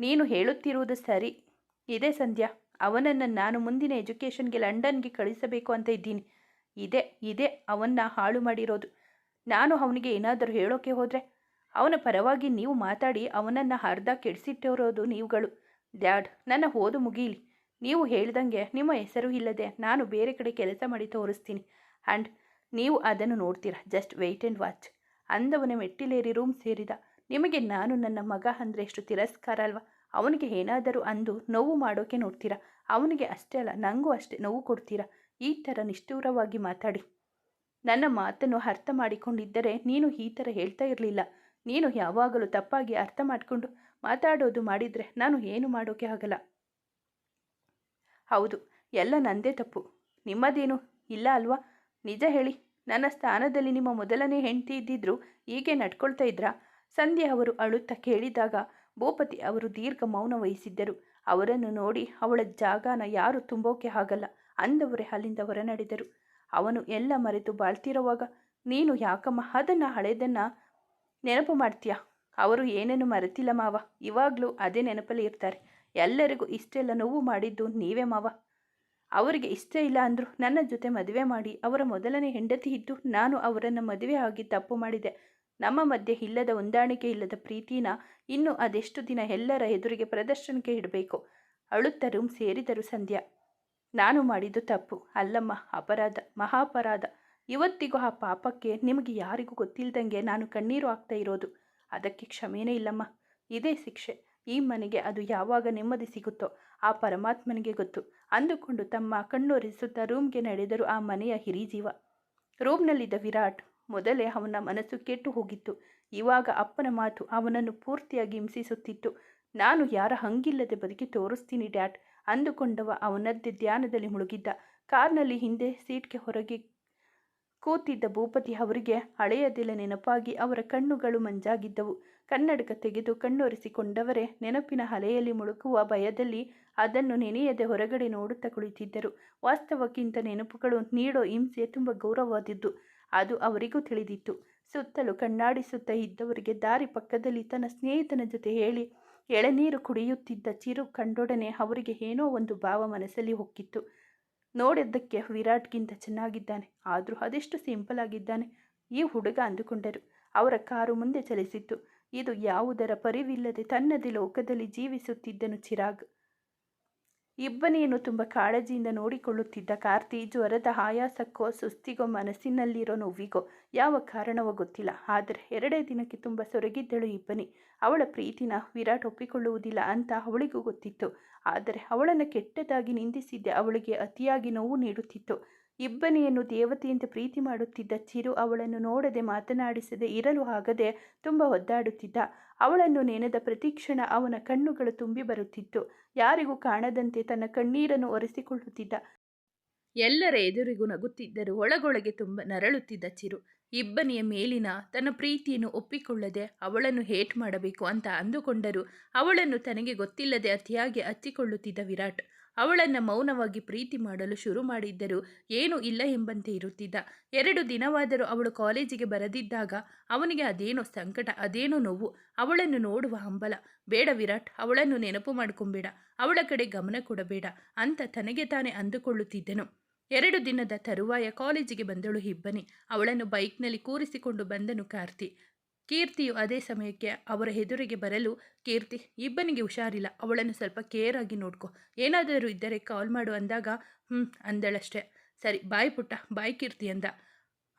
ನೀನು ಹೇಳುತ್ತಿರುವುದು ಸರಿ. ಇದೆ ಸಂಧ್ಯಾ. ಅವನನ್ನು ನಾನು ಮುಂದಿನ ಎಜುಕೇಷನ್ಗೆ ಲಂಡನ್ಗೆ ಕಳಿಸಬೇಕು ಅಂತ ಇದ್ದೀನಿ. ಇದೆ ಇದೆ ಅವನ್ನ ಹಾಳು ಮಾಡಿರೋದು. ನಾನು ಅವನಿಗೆ ಏನಾದರೂ ಹೇಳೋಕೆ ಹೋದರೆ, ಅವನ ಪರವಾಗಿ ನೀವು ಮಾತಾಡಿ ಅವನನ್ನು ಅರ್ಧ ಕೆಡಿಸಿಟ್ಟಿರೋದು ನೀವುಗಳು. ಡ್ಯಾಡ್, ನನ್ನ ಓದು ಮುಗೀಲಿ. ನೀವು ಹೇಳ್ದಂಗೆ ನಿಮ್ಮ ಹೆಸರು ಇಲ್ಲದೆ ನಾನು ಬೇರೆ ಕಡೆ ಕೆಲಸ ಮಾಡಿ ತೋರಿಸ್ತೀನಿ. ಆ್ಯಂಡ್ ನೀವು ಅದನ್ನು ನೋಡ್ತೀರಾ, ಜಸ್ಟ್ ವೆಯ್ಟ್ ಆ್ಯಂಡ್ ವಾಚ್. ಅಂದವನ ಮೆಟ್ಟಿಲೇರಿ ರೂಮ್ ಸೇರಿದ. ನಿಮಗೆ ನಾನು ನನ್ನ ಮಗ ಅಂದರೆ ಎಷ್ಟು ತಿರಸ್ಕಾರ ಅಲ್ವಾ? ಅವನಿಗೆ ಏನಾದರೂ ಅಂದು ನೋವು ಮಾಡೋಕೆ ನೋಡ್ತೀರಾ? ಅವನಿಗೆ ಅಷ್ಟೇ ಅಲ್ಲ ನನಗೂ ಅಷ್ಟೇ ನೋವು ಕೊಡ್ತೀರಾ? ಈ ಥರ ನಿಷ್ಠೂರವಾಗಿ ಮಾತಾಡಿ. ನನ್ನ ಮಾತನ್ನು ಅರ್ಥ ಮಾಡಿಕೊಂಡಿದ್ದರೆ ನೀನು ಈ ಥರ ಹೇಳ್ತಾ ಇರಲಿಲ್ಲ. ನೀನು ಯಾವಾಗಲೂ ತಪ್ಪಾಗಿ ಅರ್ಥ ಮಾಡಿಕೊಂಡು ಮಾತಾಡೋದು ಮಾಡಿದರೆ ನಾನು ಏನು ಮಾಡೋಕೆ ಆಗಲ್ಲ. ಹೌದು, ಎಲ್ಲ ನಂದೇ ತಪ್ಪು. ನಿಮ್ಮದೇನು? ಇಲ್ಲ ಅಲ್ವಾ? ನಿಜ ಹೇಳಿ, ನನ್ನ ಸ್ಥಾನದಲ್ಲಿ ನಿಮ್ಮ ಮೊದಲನೇ ಹೆಂಡತಿ ಇದ್ದಿದ್ರು ಹೀಗೆ ನಡ್ಕೊಳ್ತಾ ಇದ್ರಾ? ಸಂಧ್ಯಾ ಅವರು ಅಳುತ್ತಾ ಕೇಳಿದಾಗ ಭೂಪತಿ ಅವರು ದೀರ್ಘ ಮೌನ ವಹಿಸಿದ್ದರು. ಅವರನ್ನು ನೋಡಿ ಅವಳ ಜಾಗನ ಯಾರು ತುಂಬೋಕೆ ಆಗಲ್ಲ ಅಂದವರೇ ಅಲ್ಲಿಂದ ಹೊರ ನಡೆದರು ಅವನು ಎಲ್ಲ ಮರೆತು ಬಾಳ್ತಿರುವಾಗ, ನೀನು ಯಾಕಮ್ಮ ಅದನ್ನು ಹಳೆಯದನ್ನು ನೆನಪು ಮಾಡ್ತೀಯ? ಅವರು ಏನೇನು ಮರೆತಿಲ್ಲ ಮಾವ. ಇವಾಗಲೂ ಅದೇ ನೆನಪಲ್ಲಿ ಇರ್ತಾರೆ. ಎಲ್ಲರಿಗೂ ಇಷ್ಟೆಲ್ಲ ನೋವು ಮಾಡಿದ್ದು ನೀವೇ ಮಾವ. ಅವರಿಗೆ ಇಷ್ಟ ಇಲ್ಲ ಅಂದರು ನನ್ನ ಜೊತೆ ಮದುವೆ ಮಾಡಿ, ಅವರ ಮೊದಲನೇ ಹೆಂಡತಿ ಇದ್ದು ನಾನು ಅವರನ್ನು ಮದುವೆ ಆಗಿ ತಪ್ಪು ಮಾಡಿದೆ. ನಮ್ಮ ಮಧ್ಯೆ ಇಲ್ಲದ ಹೊಂದಾಣಿಕೆ ಇಲ್ಲದ ಪ್ರೀತಿನ ಇನ್ನು ಅದೆಷ್ಟು ದಿನ ಎಲ್ಲರ ಎದುರಿಗೆ ಪ್ರದರ್ಶನಕ್ಕೆ ಇಡಬೇಕು? ಅಳುತ್ತ ರೂಮ್ ಸೇರಿದರು ಸಂಧ್ಯಾ. ನಾನು ಮಾಡಿದ್ದು ತಪ್ಪು. ಅಲ್ಲಮ್ಮ, ಅಪರಾಧ, ಮಹಾಪರಾಧ. ಇವತ್ತಿಗೂ ಆ ಪಾಪಕ್ಕೆ ನಿಮಗೆ ಯಾರಿಗೂ ಗೊತ್ತಿಲ್ಲದಂಗೆ ನಾನು ಕಣ್ಣೀರು ಆಗ್ತಾ ಇರೋದು. ಅದಕ್ಕೆ ಕ್ಷಮೆನೇ ಇಲ್ಲಮ್ಮ. ಇದೇ ಶಿಕ್ಷೆ. ಈ ಮನೆಗೆ ಅದು ಯಾವಾಗ ನೆಮ್ಮದಿ ಸಿಗುತ್ತೋ ಆ ಪರಮಾತ್ಮನಿಗೆ ಗೊತ್ತು. ಅಂದುಕೊಂಡು ತಮ್ಮ ಕಣ್ಣೊರೆಸುತ್ತಾ ರೂಮ್ಗೆ ನಡೆದರು ಆ ಮನೆಯ ಹಿರಿಜೀವ. ರೂಮ್ನಲ್ಲಿದ್ದ ವಿರಾಟ್ ಮೊದಲೇ ಅವನ ಮನಸ್ಸು ಕೆಟ್ಟು ಹೋಗಿತ್ತು. ಇವಾಗ ಅಪ್ಪನ ಮಾತು ಅವನನ್ನು ಪೂರ್ತಿಯಾಗಿ ಹಿಂಸಿಸುತ್ತಿತ್ತು. ನಾನು ಯಾರ ಹಂಗಿಲ್ಲದೆ ಬದುಕಿ ತೋರಿಸ್ತೀನಿ ಡ್ಯಾಡ್. ಅಂದುಕೊಂಡವ ಅವನದ್ದೇ ಧ್ಯಾನದಲ್ಲಿ ಮುಳುಗಿದ್ದ. ಕಾರ್ನಲ್ಲಿ ಹಿಂದೆ ಸೀಟ್ಗೆ ಹೊರಗೆ ಕೂತಿದ್ದ ಭೂಪತಿ ಅವರಿಗೆ ಹಳೆಯದೆಲ್ಲ ನೆನಪಾಗಿ ಅವರ ಕಣ್ಣುಗಳು ಮಂಜಾಗಿದ್ದವು. ಕನ್ನಡಕ ತೆಗೆದು ಕಣ್ಣೊರೆಸಿಕೊಂಡವರೇ ನೆನಪಿನ ಹಲೆಯಲ್ಲಿ ಮುಳುಗುವ ಭಯದಲ್ಲಿ ಅದನ್ನು ನೆನೆಯದೆ ಹೊರಗಡೆ ನೋಡುತ್ತಾ ಕುಳಿತಿದ್ದರು. ವಾಸ್ತವಕ್ಕಿಂತ ನೆನಪುಗಳು ನೀಡೋ ಹಿಂಸೆ ತುಂಬ ಗೌರವವಾದದ್ದು. ಅದು ಅವರಿಗೂ ತಿಳಿದಿತ್ತು. ಸುತ್ತಲೂ ಕಣ್ಣಾಡಿಸುತ್ತಾ ಇದ್ದವರಿಗೆ ದಾರಿ ಪಕ್ಕದಲ್ಲಿ ತನ್ನ ಸ್ನೇಹಿತನ ಜೊತೆ ಹೇಳಿ ಎಳನೀರು ಕುಡಿಯುತ್ತಿದ್ದ ಚಿರು ಕಂಡೊಡನೆ ಅವರಿಗೆ ಏನೋ ಒಂದು ಭಾವ ಮನಸ್ಸಲ್ಲಿ ಹೊಕ್ಕಿತ್ತು. ನೋಡಿದ್ದಕ್ಕೆ ವಿರಾಟ್ಗಿಂತ ಚೆನ್ನಾಗಿದ್ದಾನೆ, ಆದರೂ ಅದೆಷ್ಟು ಸಿಂಪಲ್ ಆಗಿದ್ದಾನೆ, ಈ ಹುಡುಗ ಅಂದುಕೊಂಡರು. ಅವರ ಕಾರು ಮುಂದೆ ಚಲಿಸಿತ್ತು. ಇದು ಯಾವುದರ ಪರಿವಿಲ್ಲದೆ ತನ್ನದೇ ಲೋಕದಲ್ಲಿ ಜೀವಿಸುತ್ತಿದ್ದನು ಚಿರಾಗ್. ಇಬ್ಬನಿಯನ್ನು ತುಂಬ ಕಾಳಜಿಯಿಂದ ನೋಡಿಕೊಳ್ಳುತ್ತಿದ್ದ ಕಾರ್ತಿ ಜ್ವರದ ಆಯಾಸಕ್ಕೋ ಸುಸ್ತಿಗೋ ಮನಸ್ಸಿನಲ್ಲಿರೋ ನೋವಿಗೋ ಯಾವ ಕಾರಣವೋ ಗೊತ್ತಿಲ್ಲ. ಆದರೆ ಎರಡೇ ದಿನಕ್ಕೆ ತುಂಬ ಸೊರಗಿದ್ದಳು ಇಬ್ಬನಿ. ಅವಳ ಪ್ರೀತಿನ ವಿರಾಟ್ ಒಪ್ಪಿಕೊಳ್ಳುವುದಿಲ್ಲ ಅಂತ ಅವಳಿಗೂ ಗೊತ್ತಿತ್ತು. ಆದರೆ ಅವಳನ್ನು ಕೆಟ್ಟದಾಗಿ ನಿಂದಿಸಿದ್ದೆ ಅವಳಿಗೆ ಅತಿಯಾಗಿ ನೋವು ನೀಡುತ್ತಿತ್ತು. ಇಬ್ಬನಿಯನ್ನು ದೇವತೆಯಂತೆ ಪ್ರೀತಿ ಮಾಡುತ್ತಿದ್ದ ಚಿರು ಅವಳನ್ನು ನೋಡದೆ ಮಾತನಾಡಿಸದೆ ಇರಲು ಆಗದೆ ತುಂಬ ಒದ್ದಾಡುತ್ತಿದ್ದ. ಅವಳನ್ನು ನೆನೆದ ಪ್ರತಿಕ್ಷಣ ಅವನ ಕಣ್ಣುಗಳು ತುಂಬಿ ಬರುತ್ತಿತ್ತು. ಯಾರಿಗೂ ಕಾಣದಂತೆ ತನ್ನ ಕಣ್ಣೀರನ್ನು ಒರೆಸಿಕೊಳ್ಳುತ್ತಿದ್ದ. ಎಲ್ಲರ ಎದುರಿಗೂ ನಗುತ್ತಿದ್ದರು ಒಳಗೊಳಗೆ ತುಂಬ ನರಳುತ್ತಿದ್ದ ಚಿರು. ಇಬ್ಬನಿಯ ಮೇಲಿನ ತನ್ನ ಪ್ರೀತಿಯನ್ನು ಒಪ್ಪಿಕೊಳ್ಳದೆ ಅವಳನ್ನು ಹೇಟ್ ಮಾಡಬೇಕು ಅಂತ ಅಂದುಕೊಂಡರು ಅವಳನ್ನು ತನಗೆ ಗೊತ್ತಿಲ್ಲದೆ ಅತಿಯಾಗಿ ಹಚ್ಚಿಕೊಳ್ಳುತ್ತಿದ್ದ ವಿರಾಟ್. ಅವಳನ್ನು ಮೌನವಾಗಿ ಪ್ರೀತಿ ಮಾಡಲು ಶುರು ಮಾಡಿದ್ದರೂ ಏನೂ ಇಲ್ಲ ಎಂಬಂತೆ ಇರುತ್ತಿದ್ದ. ಎರಡು ದಿನವಾದರೂ ಅವಳು ಕಾಲೇಜಿಗೆ ಬರದಿದ್ದಾಗ ಅವನಿಗೆ ಅದೇನೋ ಸಂಕಟ, ಅದೇನೋ ನೋವು, ಅವಳನ್ನು ನೋಡುವ ಹಂಬಲ. ಬೇಡ ವಿರಾಟ್, ಅವಳನ್ನು ನೆನಪು ಮಾಡ್ಕೊಂಬೇಡ, ಅವಳ ಕಡೆ ಗಮನ ಕೊಡಬೇಡ ಅಂತ ತನಗೆ ತಾನೇ ಅಂದುಕೊಳ್ಳುತ್ತಿದ್ದನು. ಎರಡು ದಿನದ ತರುವಾಯ ಕಾಲೇಜಿಗೆ ಬಂದಳು ಹಿಬ್ಬನಿ. ಅವಳನ್ನು ಬೈಕ್ನಲ್ಲಿ ಕೂರಿಸಿಕೊಂಡು ಬಂದನು ಕಾರ್ತಿ. ಕೀರ್ತಿಯು ಅದೇ ಸಮಯಕ್ಕೆ ಅವರ ಎದುರಿಗೆ ಬರಲು ಕೀರ್ತಿ ಇಬ್ಬನಿಗೆ ಹುಷಾರಿಲ್ಲ. ಅವಳನ್ನು ಸ್ವಲ್ಪ ಕೇರ್ ಆಗಿ ನೋಡ್ಕೊ. ಏನಾದರೂ ಇದ್ದರೆ ಕಾಲ್ ಮಾಡು ಅಂದಾಗ ಹ್ಞೂ ಅಂದಳಷ್ಟೆ. ಸರಿ, ಬಾಯ್ ಪುಟ್ಟ, ಬಾಯ್ ಕೀರ್ತಿ, ಅಂದ.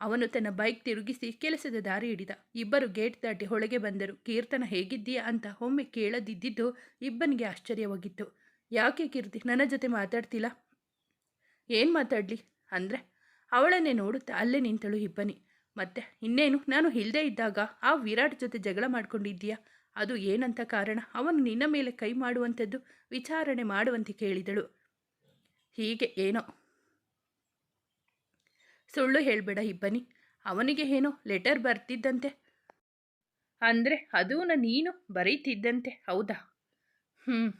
ಅವನು ತನ್ನ ಬೈಕ್ ತಿರುಗಿಸಿ ಕೆಲಸದ ದಾರಿ ಹಿಡಿದ. ಇಬ್ಬರು ಗೇಟ್ ದಾಟಿ ಹೊಳಗೆ ಬಂದರು. ಕೀರ್ತನ ಹೇಗಿದ್ದೀಯಾ ಅಂತ ಒಮ್ಮೆ ಕೇಳದಿದ್ದಿದ್ದು ಇಬ್ಬನಿಗೆ ಆಶ್ಚರ್ಯವಾಗಿತ್ತು. ಯಾಕೆ ಕೀರ್ತಿ, ನನ್ನ ಜೊತೆ ಮಾತಾಡ್ತಿಲ್ಲ ಏನು ಮಾತಾಡಲಿ? ಅಂದರೆ, ಅವಳನ್ನೇ ನೋಡುತ್ತಾ ಅಲ್ಲೇ ನಿಂತಳು ಇಬ್ಬನಿ. ಮತ್ತೆ ಇನ್ನೇನು? ನಾನು ಇಲ್ಲದೆ ಇದ್ದಾಗ ಆ ವಿರಾಟ್ ಜೊತೆ ಜಗಳ ಮಾಡ್ಕೊಂಡಿದ್ದೀಯಾ? ಅದು ಏನಂತ ಕಾರಣ? ಅವನು ನಿನ್ನ ಮೇಲೆ ಕೈ ಮಾಡುವಂಥದ್ದು ವಿಚಾರಣೆ ಮಾಡುವಂತೆ ಕೇಳಿದಳು. ಹೀಗೆ ಏನೋ? ಸುಳ್ಳು ಹೇಳಬೇಡ ಇಬ್ಬನಿ. ಅವನಿಗೆ ಏನೋ ಲೆಟರ್ ಬರ್ತಿದ್ದಂತೆ. ಅಂದರೆ ಅದೂನ ನೀನು ಬರೀತಿದ್ದಂತೆ, ಹೌದಾ? ಹ್ಞೂ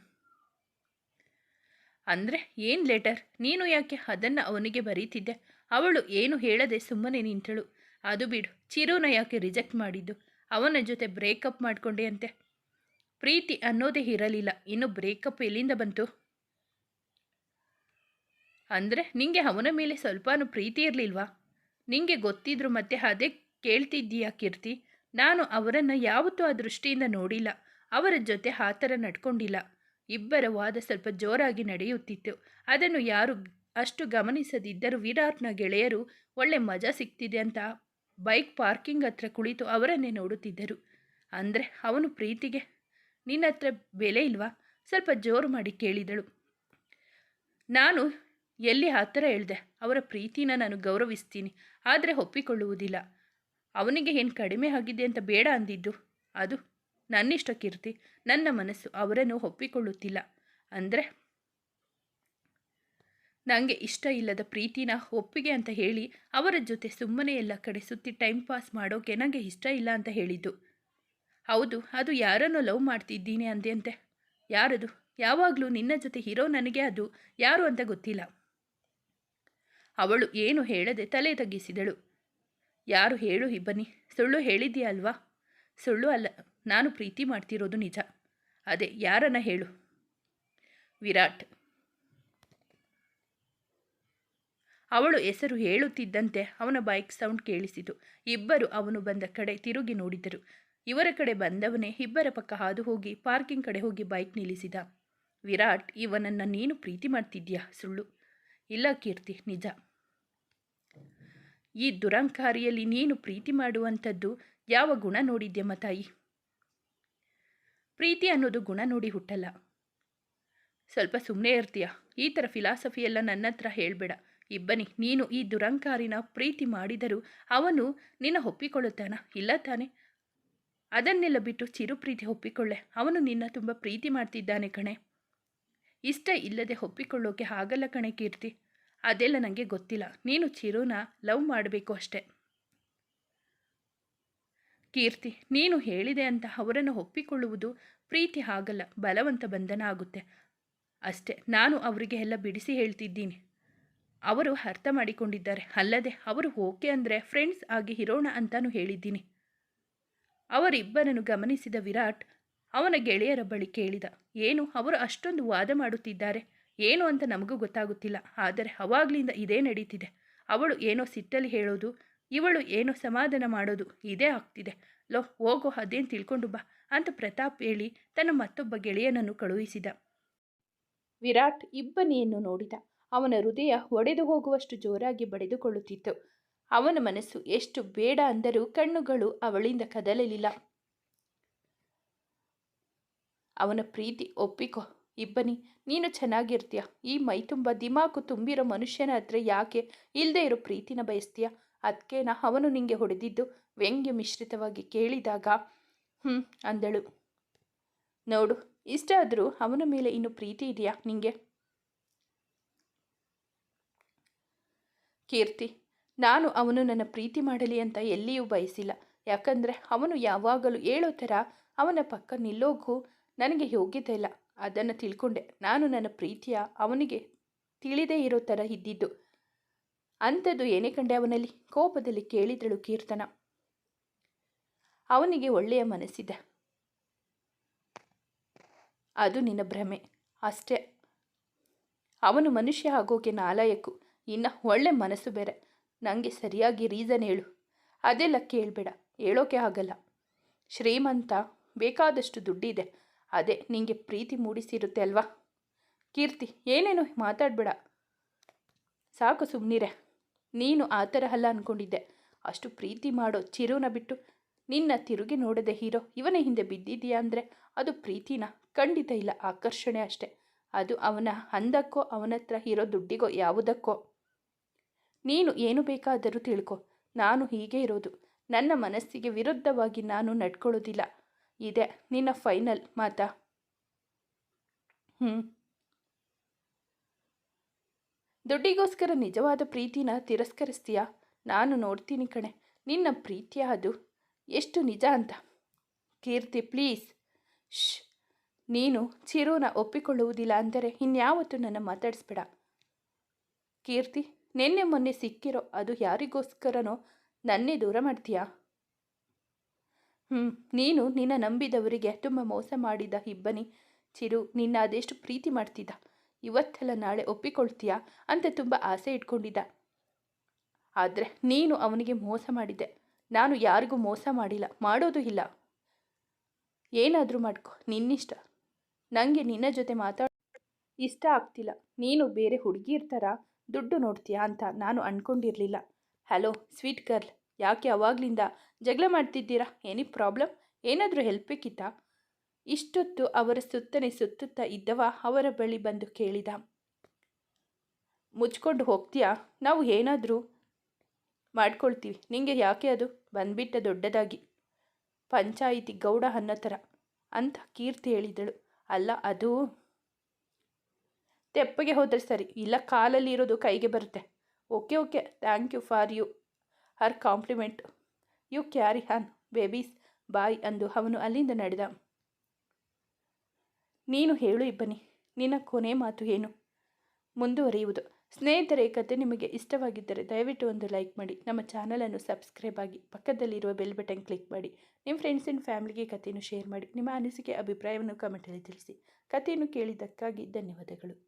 ಅಂದರೆ ಏನು ಲೆಟರ್? ನೀನು ಯಾಕೆ ಅದನ್ನು ಅವನಿಗೆ ಬರೀತಿದ್ದೆ? ಅವಳು ಏನು ಹೇಳದೆ ಸುಮ್ಮನೆ ನಿಂತಳು. ಅದು ಬಿಡು. ಚಿರುನ ಯಾಕೆ ರಿಜೆಕ್ಟ್ ಮಾಡಿದ್ದು. ಅವನ ಜೊತೆ ಬ್ರೇಕಪ್ ಮಾಡಿಕೊಂಡೆ ಅಂತೆ. ಪ್ರೀತಿ ಅನ್ನೋದೇ ಇರಲಿಲ್ಲ. ಇನ್ನು ಬ್ರೇಕಪ್ ಎಲ್ಲಿಂದ ಬಂತು? ಅಂದರೆ ನಿಂಗೆ ಅವನ ಮೇಲೆ ಸ್ವಲ್ಪನೂ ಪ್ರೀತಿ ಇರಲಿಲ್ವಾ? ನಿಂಗೆ ಗೊತ್ತಿದ್ರು ಮತ್ತೆ ಅದೇ ಕೇಳ್ತಿದ್ದೀಯಾ ಕೀರ್ತಿ? ನಾನು ಅವರನ್ನು ಯಾವತ್ತೂ ಆ ದೃಷ್ಟಿಯಿಂದ ನೋಡಿಲ್ಲ. ಅವರ ಜೊತೆ ಆ ಥರ ನಡ್ಕೊಂಡಿಲ್ಲ. ಇಬ್ಬರ ವಾದ ಸ್ವಲ್ಪ ಜೋರಾಗಿ ನಡೆಯುತ್ತಿತ್ತು. ಅದನ್ನು ಯಾರು ಅಷ್ಟು ಗಮನಿಸದಿದ್ದರೂ ವಿರಾಟ್ನ ಗೆಳೆಯರು ಒಳ್ಳೆ ಮಜಾ ಸಿಗ್ತಿದೆ ಅಂತ ಬೈಕ್ ಪಾರ್ಕಿಂಗ್ ಹತ್ರ ಕುಳಿತು ಅವರನ್ನೇ ನೋಡುತ್ತಿದ್ದರು. ಅಂದರೆ ಅವನು ಪ್ರೀತಿಗೆ, ನಿನ್ನ ಹತ್ರ ಬೆಲೆ ಇಲ್ವಾ? ಸ್ವಲ್ಪ ಜೋರು ಮಾಡಿ ಕೇಳಿದಳು. ನಾನು ಎಲ್ಲಿ ಆ ಥರ ಹೇಳಿದೆ? ಅವರ ಪ್ರೀತಿನ ನಾನು ಗೌರವಿಸ್ತೀನಿ. ಆದರೆ ಒಪ್ಪಿಕೊಳ್ಳುವುದಿಲ್ಲ. ಅವನಿಗೆ ಏನು ಕಡಿಮೆ ಆಗಿದೆ ಅಂತ ಬೇಡ ಅಂದಿದ್ದು. ಅದು ನನ್ನಿಷ್ಟ ಕೀರ್ತಿ ನನ್ನ ಮನಸ್ಸು ಅವರನ್ನು ಒಪ್ಪಿಕೊಳ್ಳುತ್ತಿಲ್ಲ. ಅಂದರೆ ನನಗೆ ಇಷ್ಟ ಇಲ್ಲದ ಪ್ರೀತಿನ ಒಪ್ಪಿಗೆ ಅಂತ ಹೇಳಿ ಅವರ ಜೊತೆ ಸುಮ್ಮನೆ ಎಲ್ಲ ಕಡೆ ಸುತ್ತಿ ಟೈಮ್ ಪಾಸ್ ಮಾಡೋಕೆ ನನಗೆ ಇಷ್ಟ ಇಲ್ಲ ಅಂತ ಹೇಳಿದ್ದು. ಹೌದು, ಅದು ಯಾರನ್ನು ಲವ್ ಮಾಡ್ತಿದ್ದೀನಿ ಅಂದೆ ಅಂತೆ ಯಾರದು? ಯಾವಾಗಲೂ ನಿನ್ನ ಜೊತೆ ಹೀರೋ ನನಗೆ ಅದು ಯಾರು ಅಂತ ಗೊತ್ತಿಲ್ಲ. ಅವಳು ಏನು ಹೇಳದೆ ತಲೆ ತಗ್ಗಿಸಿದಳು. ಯಾರು ಹೇಳು ಇಬ್ಬನಿ, ಸುಳ್ಳು ಹೇಳಿದ್ದೀಯ ಅಲ್ವಾ? ಸುಳ್ಳು ಅಲ್ಲ, ನಾನು ಪ್ರೀತಿ ಮಾಡ್ತಿರೋದು ನಿಜ. ಅದೇ, ಯಾರನ್ನ ಹೇಳು? ವಿರಾಟ್ ಅವಳು ಹೆಸರು ಹೇಳುತ್ತಿದ್ದಂತೆ ಅವನ ಬೈಕ್ ಸೌಂಡ್ ಕೇಳಿಸಿತು. ಇಬ್ಬರು ಅವನು ಬಂದ ಕಡೆ ತಿರುಗಿ ನೋಡಿದರು. ಇವರ ಕಡೆ ಬಂದವನೇ ಇಬ್ಬರ ಪಕ್ಕ ಹಾದು ಹೋಗಿ ಪಾರ್ಕಿಂಗ್ ಕಡೆ ಹೋಗಿ ಬೈಕ್ ನಿಲ್ಲಿಸಿದ. ವಿರಾಟ್, ಇವನನ್ನು ನೀನು ಪ್ರೀತಿ ಮಾಡ್ತಿದ್ಯಾ? ಸುಳ್ಳು. ಇಲ್ಲ ಕೀರ್ತಿ, ನಿಜ. ಈ ದುರಂಕಾರಿಯಲ್ಲಿ ನೀನು ಪ್ರೀತಿ ಮಾಡುವಂಥದ್ದು ಯಾವ ಗುಣ ನೋಡಿದ್ಯ ತಾಯಿ ಪ್ರೀತಿ ಅನ್ನೋದು ಗುಣ ನೋಡಿ ಹುಟ್ಟಲ್ಲ. ಸ್ವಲ್ಪ ಸುಮ್ಮನೆ ಇರ್ತೀಯ. ಈ ಥರ ಫಿಲಾಸಫಿ ಎಲ್ಲ ನನ್ನ ಹತ್ರ ಹೇಳಬೇಡ. ಇಬ್ಬನಿ ನೀನು ಈ ದುರಂಕಾರಿನ ಪ್ರೀತಿ ಮಾಡಿದರೂ ಅವನು ನಿನ್ನ ಒಪ್ಪಿಕೊಳ್ಳುತ್ತಾನ? ಇಲ್ಲ ತಾನೆ. ಅದನ್ನೆಲ್ಲ ಬಿಟ್ಟು ಚಿರು ಪ್ರೀತಿ ಒಪ್ಪಿಕೊಳ್ಳೆ. ಅವನು ನಿನ್ನ ತುಂಬ ಪ್ರೀತಿ ಮಾಡ್ತಿದ್ದಾನೆ ಕಣೆ. ಇಷ್ಟ ಇಲ್ಲದೆ ಒಪ್ಪಿಕೊಳ್ಳೋಕೆ ಆಗಲ್ಲ ಕಣೆ ಕೀರ್ತಿ. ಅದೆಲ್ಲ ನನಗೆ ಗೊತ್ತಿಲ್ಲ. ನೀನು ಚಿರುನ ಲವ್ ಮಾಡಬೇಕು ಅಷ್ಟೆ. ಕೀರ್ತಿ, ನೀನು ಹೇಳಿದೆ ಅಂತ ಅವರನ್ನು ಒಪ್ಪಿಕೊಳ್ಳುವುದು ಪ್ರೀತಿ ಆಗಲ್ಲ ಬಲವಂತ ಬಂಧನ ಆಗುತ್ತೆ. ಅಷ್ಟೆ. ನಾನು ಅವರಿಗೆ ಎಲ್ಲ ಬಿಡಿಸಿ ಹೇಳ್ತಿದ್ದೀನಿ. ಅವರು ಅರ್ಥ ಮಾಡಿಕೊಂಡಿದ್ದಾರೆ. ಅಲ್ಲದೆ ಅವರು ಓಕೆ ಅಂದರೆ ಫ್ರೆಂಡ್ಸ್ ಆಗಿ ಇರೋಣ ಅಂತಾನು ಹೇಳಿದ್ದೀನಿ. ಅವರಿಬ್ಬರನ್ನು ಗಮನಿಸಿದ ವಿರಾಟ್ ಅವನ ಗೆಳೆಯರ ಬಳಿ ಕೇಳಿದ, ಏನು, ಅವರು ಅಷ್ಟೊಂದು ವಾದ ಮಾಡುತ್ತಿದ್ದಾರೆ. ಏನು ಅಂತ ನಮಗೂ ಗೊತ್ತಾಗುತ್ತಿಲ್ಲ. ಆದರೆ ಅವಾಗ್ಲಿಂದ ಇದೇ ನಡೀತಿದೆ. ಅವಳು ಏನೋ ಸಿಟ್ಟಲ್ಲಿ ಹೇಳೋದು, ಇವಳು ಏನೋ ಸಮಾಧಾನ ಮಾಡೋದು, ಇದೇ ಆಗ್ತಿದೆ. ಲೋ, ಹೋಗೋ, ಅದೇನು ತಿಳ್ಕೊಂಡು ಬಾ ಅಂತ ಪ್ರತಾಪ್ ಹೇಳಿ ತನ್ನ ಮತ್ತೊಬ್ಬ ಗೆಳೆಯನನ್ನು ಕಳುಹಿಸಿದ. ವಿರಾಟ್ ಇಬ್ಬನಿಯನ್ನು ನೋಡಿದ. ಅವನ ಹೃದಯ ಒಡೆದು ಹೋಗುವಷ್ಟು ಜೋರಾಗಿ ಬಡಿದುಕೊಳ್ಳುತ್ತಿತ್ತು. ಅವನ ಮನಸ್ಸು ಎಷ್ಟು ಬೇಡ ಅಂದರೂ ಕಣ್ಣುಗಳು ಅವಳಿಂದ ಕದಲಲಿಲ್ಲ. ಅವನ ಪ್ರೀತಿ, ಒಪ್ಪಿಕೊ, ಇಬ್ಬನಿ, ನೀನು ಚೆನ್ನಾಗಿರ್ತೀಯ. ಈ ಮೈ ತುಂಬ ದಿಮಾಕು ತುಂಬಿರೋ ಮನುಷ್ಯನ ಹತ್ರ ಯಾಕೆ ಇಲ್ಲದೆ ಇರೋ ಪ್ರೀತಿನ ಬಯಸ್ತೀಯ? ಅದಕ್ಕೇನ ಅವನು ನಿಂಗೆ ಹೊಡೆದಿದ್ದು? ವ್ಯಂಗ್ಯ ಮಿಶ್ರಿತವಾಗಿ ಕೇಳಿದಾಗ ಹ್ಞೂ ಅಂದಳು. ನೋಡು, ಇಷ್ಟಾದರೂ ಅವನ ಮೇಲೆ ಇನ್ನು ಪ್ರೀತಿ ಇದೆಯಾ ನಿಂಗೆ? ಕೀರ್ತಿ, ನಾನು ಅವನು ನನ್ನ ಪ್ರೀತಿ ಮಾಡಲಿ ಅಂತ ಎಲ್ಲಿಯೂ ಬಯಸಿಲ್ಲ. ಯಾಕಂದರೆ ಅವನು ಯಾವಾಗಲೂ ಹೇಳೋ ಥರ ಅವನ ಪಕ್ಕ ನಿಲ್ಲೋಗೂ ನನಗೆ ಯೋಗ್ಯತೆ ಇಲ್ಲ. ಅದನ್ನು ತಿಳ್ಕೊಂಡೆ. ನಾನು ನನ್ನ ಪ್ರೀತಿಯ ಅವನಿಗೆ ತಿಳಿದೇ ಇರೋ ಥರ ಇದ್ದಿದ್ದು. ಅಂಥದ್ದು ಏನೇ ಕಂಡೆ ಅವನಲ್ಲಿ? ಕೋಪದಲ್ಲಿ ಕೇಳಿದಳು ಕೀರ್ತನ. ಅವನಿಗೆ ಒಳ್ಳೆಯ ಮನಸ್ಸಿದೆ. ಅದು ನಿನ್ನ ಭ್ರಮೆ. ಅಷ್ಟೇ. ಅವನು ಮನುಷ್ಯ ಆಗೋಕೆ ನಾಲಾಯಕು ಇನ್ನು ಒಳ್ಳೆ ಮನಸ್ಸು ಬೇರೆ. ನನಗೆ ಸರಿಯಾಗಿ ರೀಸನ್ ಹೇಳು. ಅದೆಲ್ಲ ಕೇಳಬೇಡ ಹೇಳೋಕೆ ಆಗಲ್ಲ. ಶ್ರೀಮಂತ, ಬೇಕಾದಷ್ಟು ದುಡ್ಡಿದೆ. ಅದೇ ನಿಂಗೆ ಪ್ರೀತಿ ಮೂಡಿಸಿರುತ್ತೆ ಅಲ್ವಾ? ಕೀರ್ತಿ, ಏನೇನು ಮಾತಾಡಬೇಡ. ಸಾಕು ಸುಮ್ಮನಿರೆ ನೀನು ಆ ಥರ ಅಲ್ಲ ಅಂದ್ಕೊಂಡಿದ್ದೆ ಅಷ್ಟು ಪ್ರೀತಿ ಮಾಡೋ ಚಿರುನ ಬಿಟ್ಟು ನಿನ್ನ ತಿರುಗಿ ನೋಡದೆ ಹೀರೋ ಇವನ ಹಿಂದೆ ಬಿದ್ದಿದೆಯಾ ಅಂದರೆ ಅದು ಪ್ರೀತಿನ? ಖಂಡಿತ ಇಲ್ಲ. ಆಕರ್ಷಣೆ ಅಷ್ಟೆ. ಅದು ಅವನ ಅಂದಕ್ಕೋ ಅವನ ಹತ್ರ ಇರೋ ದುಡ್ಡಿಗೋ, ಯಾವುದಕ್ಕೋ. ನೀನು ಏನು ಬೇಕಾದರೂ ತಿಳ್ಕೊ. ನಾನು ಹೀಗೆ ಇರೋದು. ನನ್ನ ಮನಸ್ಸಿಗೆ ವಿರುದ್ಧವಾಗಿ ನಾನು ನಡ್ಕೊಳ್ಳೋದಿಲ್ಲ. ಇದೆ, ನಿನ್ನ ಫೈನಲ್, ಮಾತಾ. ಹ್ಞೂ ದುಡ್ಡಿಗೋಸ್ಕರ ನಿಜವಾದ ಪ್ರೀತಿನ ತಿರಸ್ಕರಿಸ್ತೀಯಾ? ನಾನು ನೋಡ್ತೀನಿ ಕಣೆ. ನಿನ್ನ ಪ್ರೀತಿಯ ಅದು. ಎಷ್ಟು ನಿಜ ಅಂತ. ಕೀರ್ತಿ, ಪ್ಲೀಸ್. ಶ್ ನೀನು ಚಿರೋನ ಒಪ್ಪಿಕೊಳ್ಳುವುದಿಲ್ಲ ಅಂದರೆ ಇನ್ಯಾವತ್ತೂ ನನ್ನ ಮಾತಾಡಿಸ್ಬೇಡ. ಕೀರ್ತಿ ನಿನ್ನೆ ಮೊನ್ನೆ ಸಿಕ್ಕಿರೋ ಅದು ಯಾರಿಗೋಸ್ಕರನೋ ನನ್ನೇ ದೂರ ಮಾಡ್ತೀಯಾ? ಹ್ಞೂ ನೀನು ನಿನ್ನ ನಂಬಿದವರಿಗೆ ತುಂಬ ಮೋಸ ಮಾಡಿದ ಇಬ್ಬನಿ ಚಿರು ನಿನ್ನ ಅದೆಷ್ಟು ಪ್ರೀತಿ ಮಾಡ್ತಿದ್ದ. ಇವತ್ತೆಲ್ಲ ನಾಳೆ ಒಪ್ಪಿಕೊಳ್ತೀಯಾ ಅಂತ ತುಂಬ ಆಸೆ ಇಟ್ಕೊಂಡಿದ್ದ. ಆದರೆ ನೀನು ಅವನಿಗೆ ಮೋಸ ಮಾಡಿದ್ದೆ. ನಾನು ಯಾರಿಗೂ ಮೋಸ ಮಾಡಿಲ್ಲ, ಮಾಡೋದು ಇಲ್ಲ. ಏನಾದರೂ ಮಾಡ್ಕೊ, ನಿನ್ನಿಷ್ಟ. ನನಗೆ ನಿನ್ನ ಜೊತೆ ಮಾತಾಡ ಇಷ್ಟ ಆಗ್ತಿಲ್ಲ. ನೀನು ಬೇರೆ ಹುಡುಗಿ ಥರ ದುಡ್ಡು ನೋಡ್ತೀಯಾ ಅಂತ ನಾನು ಅಂದ್ಕೊಂಡಿರಲಿಲ್ಲ ಹಲೋ, ಸ್ವೀಟ್ ಗರ್ಲ್, ಯಾಕೆ ಅವಾಗಲಿಂದ ಜಗಳ ಮಾಡ್ತಿದ್ದೀರಾ? Any problem? ಏನಾದರೂ ಹೆಲ್ಪ್ ಬೇಕಿತ್ತಾ? ಇಷ್ಟೊತ್ತು ಅವರ ಸುತ್ತನೆ ಸುತ್ತುತ್ತಾ ಇದ್ದವ ಅವರ ಬಳಿ ಬಂದು ಕೇಳಿದ. ಮುಚ್ಕೊಂಡು ಹೋಗ್ತೀಯಾ? ನಾವು ಏನಾದರೂ ಮಾಡ್ಕೊಳ್ತೀವಿ. ನಿಮಗೆ ಯಾಕೆ ಅದು? ಬಂದ್ಬಿಟ್ಟ ದೊಡ್ಡದಾಗಿ. ಪಂಚಾಯಿತಿ ಗೌಡ ಅನ್ನೋ ಥರ ಅಂತ ಕೀರ್ತಿ ಹೇಳಿದಳು. ಅಲ್ಲ, ಅದು ತೆಪ್ಪಗೆ ಹೋದರೆ ಸರಿ. ಇಲ್ಲ ಕಾಲಲ್ಲಿ ಇರೋದು ಕೈಗೆ ಬರುತ್ತೆ. Okay okay. Thank you for you. Her compliment. You carry hen babies. Bye ಅಂದು ಅವನು ಅಲ್ಲಿಂದ ನಡೆದ. ನೀನು ಹೇಳು ಇಬ್ಬನಿ. ನಿನ್ನ ಕೊನೆ ಮಾತು ಏನು? ಮುಂದುವರಿಯುವುದು. ಸ್ನೇಹಿತರೆ ಈ ಕತೆ ನಿಮಗೆ ಇಷ್ಟವಾಗಿದ್ದರೆ ದಯವಿಟ್ಟು ಒಂದು ಲೈಕ್ ಮಾಡಿ. ನಮ್ಮ ಚಾನಲನ್ನು ಸಬ್ಸ್ಕ್ರೈಬ್ ಆಗಿ ಪಕ್ಕದಲ್ಲಿರುವ ಬೆಲ್ ಬಟನ್ ಕ್ಲಿಕ್ ಮಾಡಿ. ನಿಮ್ಮ ಫ್ರೆಂಡ್ಸ್ ಆ್ಯಂಡ್ ಫ್ಯಾಮಿಲಿಗೆ ಕಥೆಯನ್ನು ಶೇರ್ ಮಾಡಿ. ನಿಮ್ಮ ಅನಿಸಿಕೆ, ಅಭಿಪ್ರಾಯವನ್ನು ಕಮೆಂಟಲ್ಲಿ ತಿಳಿಸಿ. ಕಥೆಯನ್ನು ಕೇಳಿದ್ದಕ್ಕಾಗಿ ಧನ್ಯವಾದಗಳು.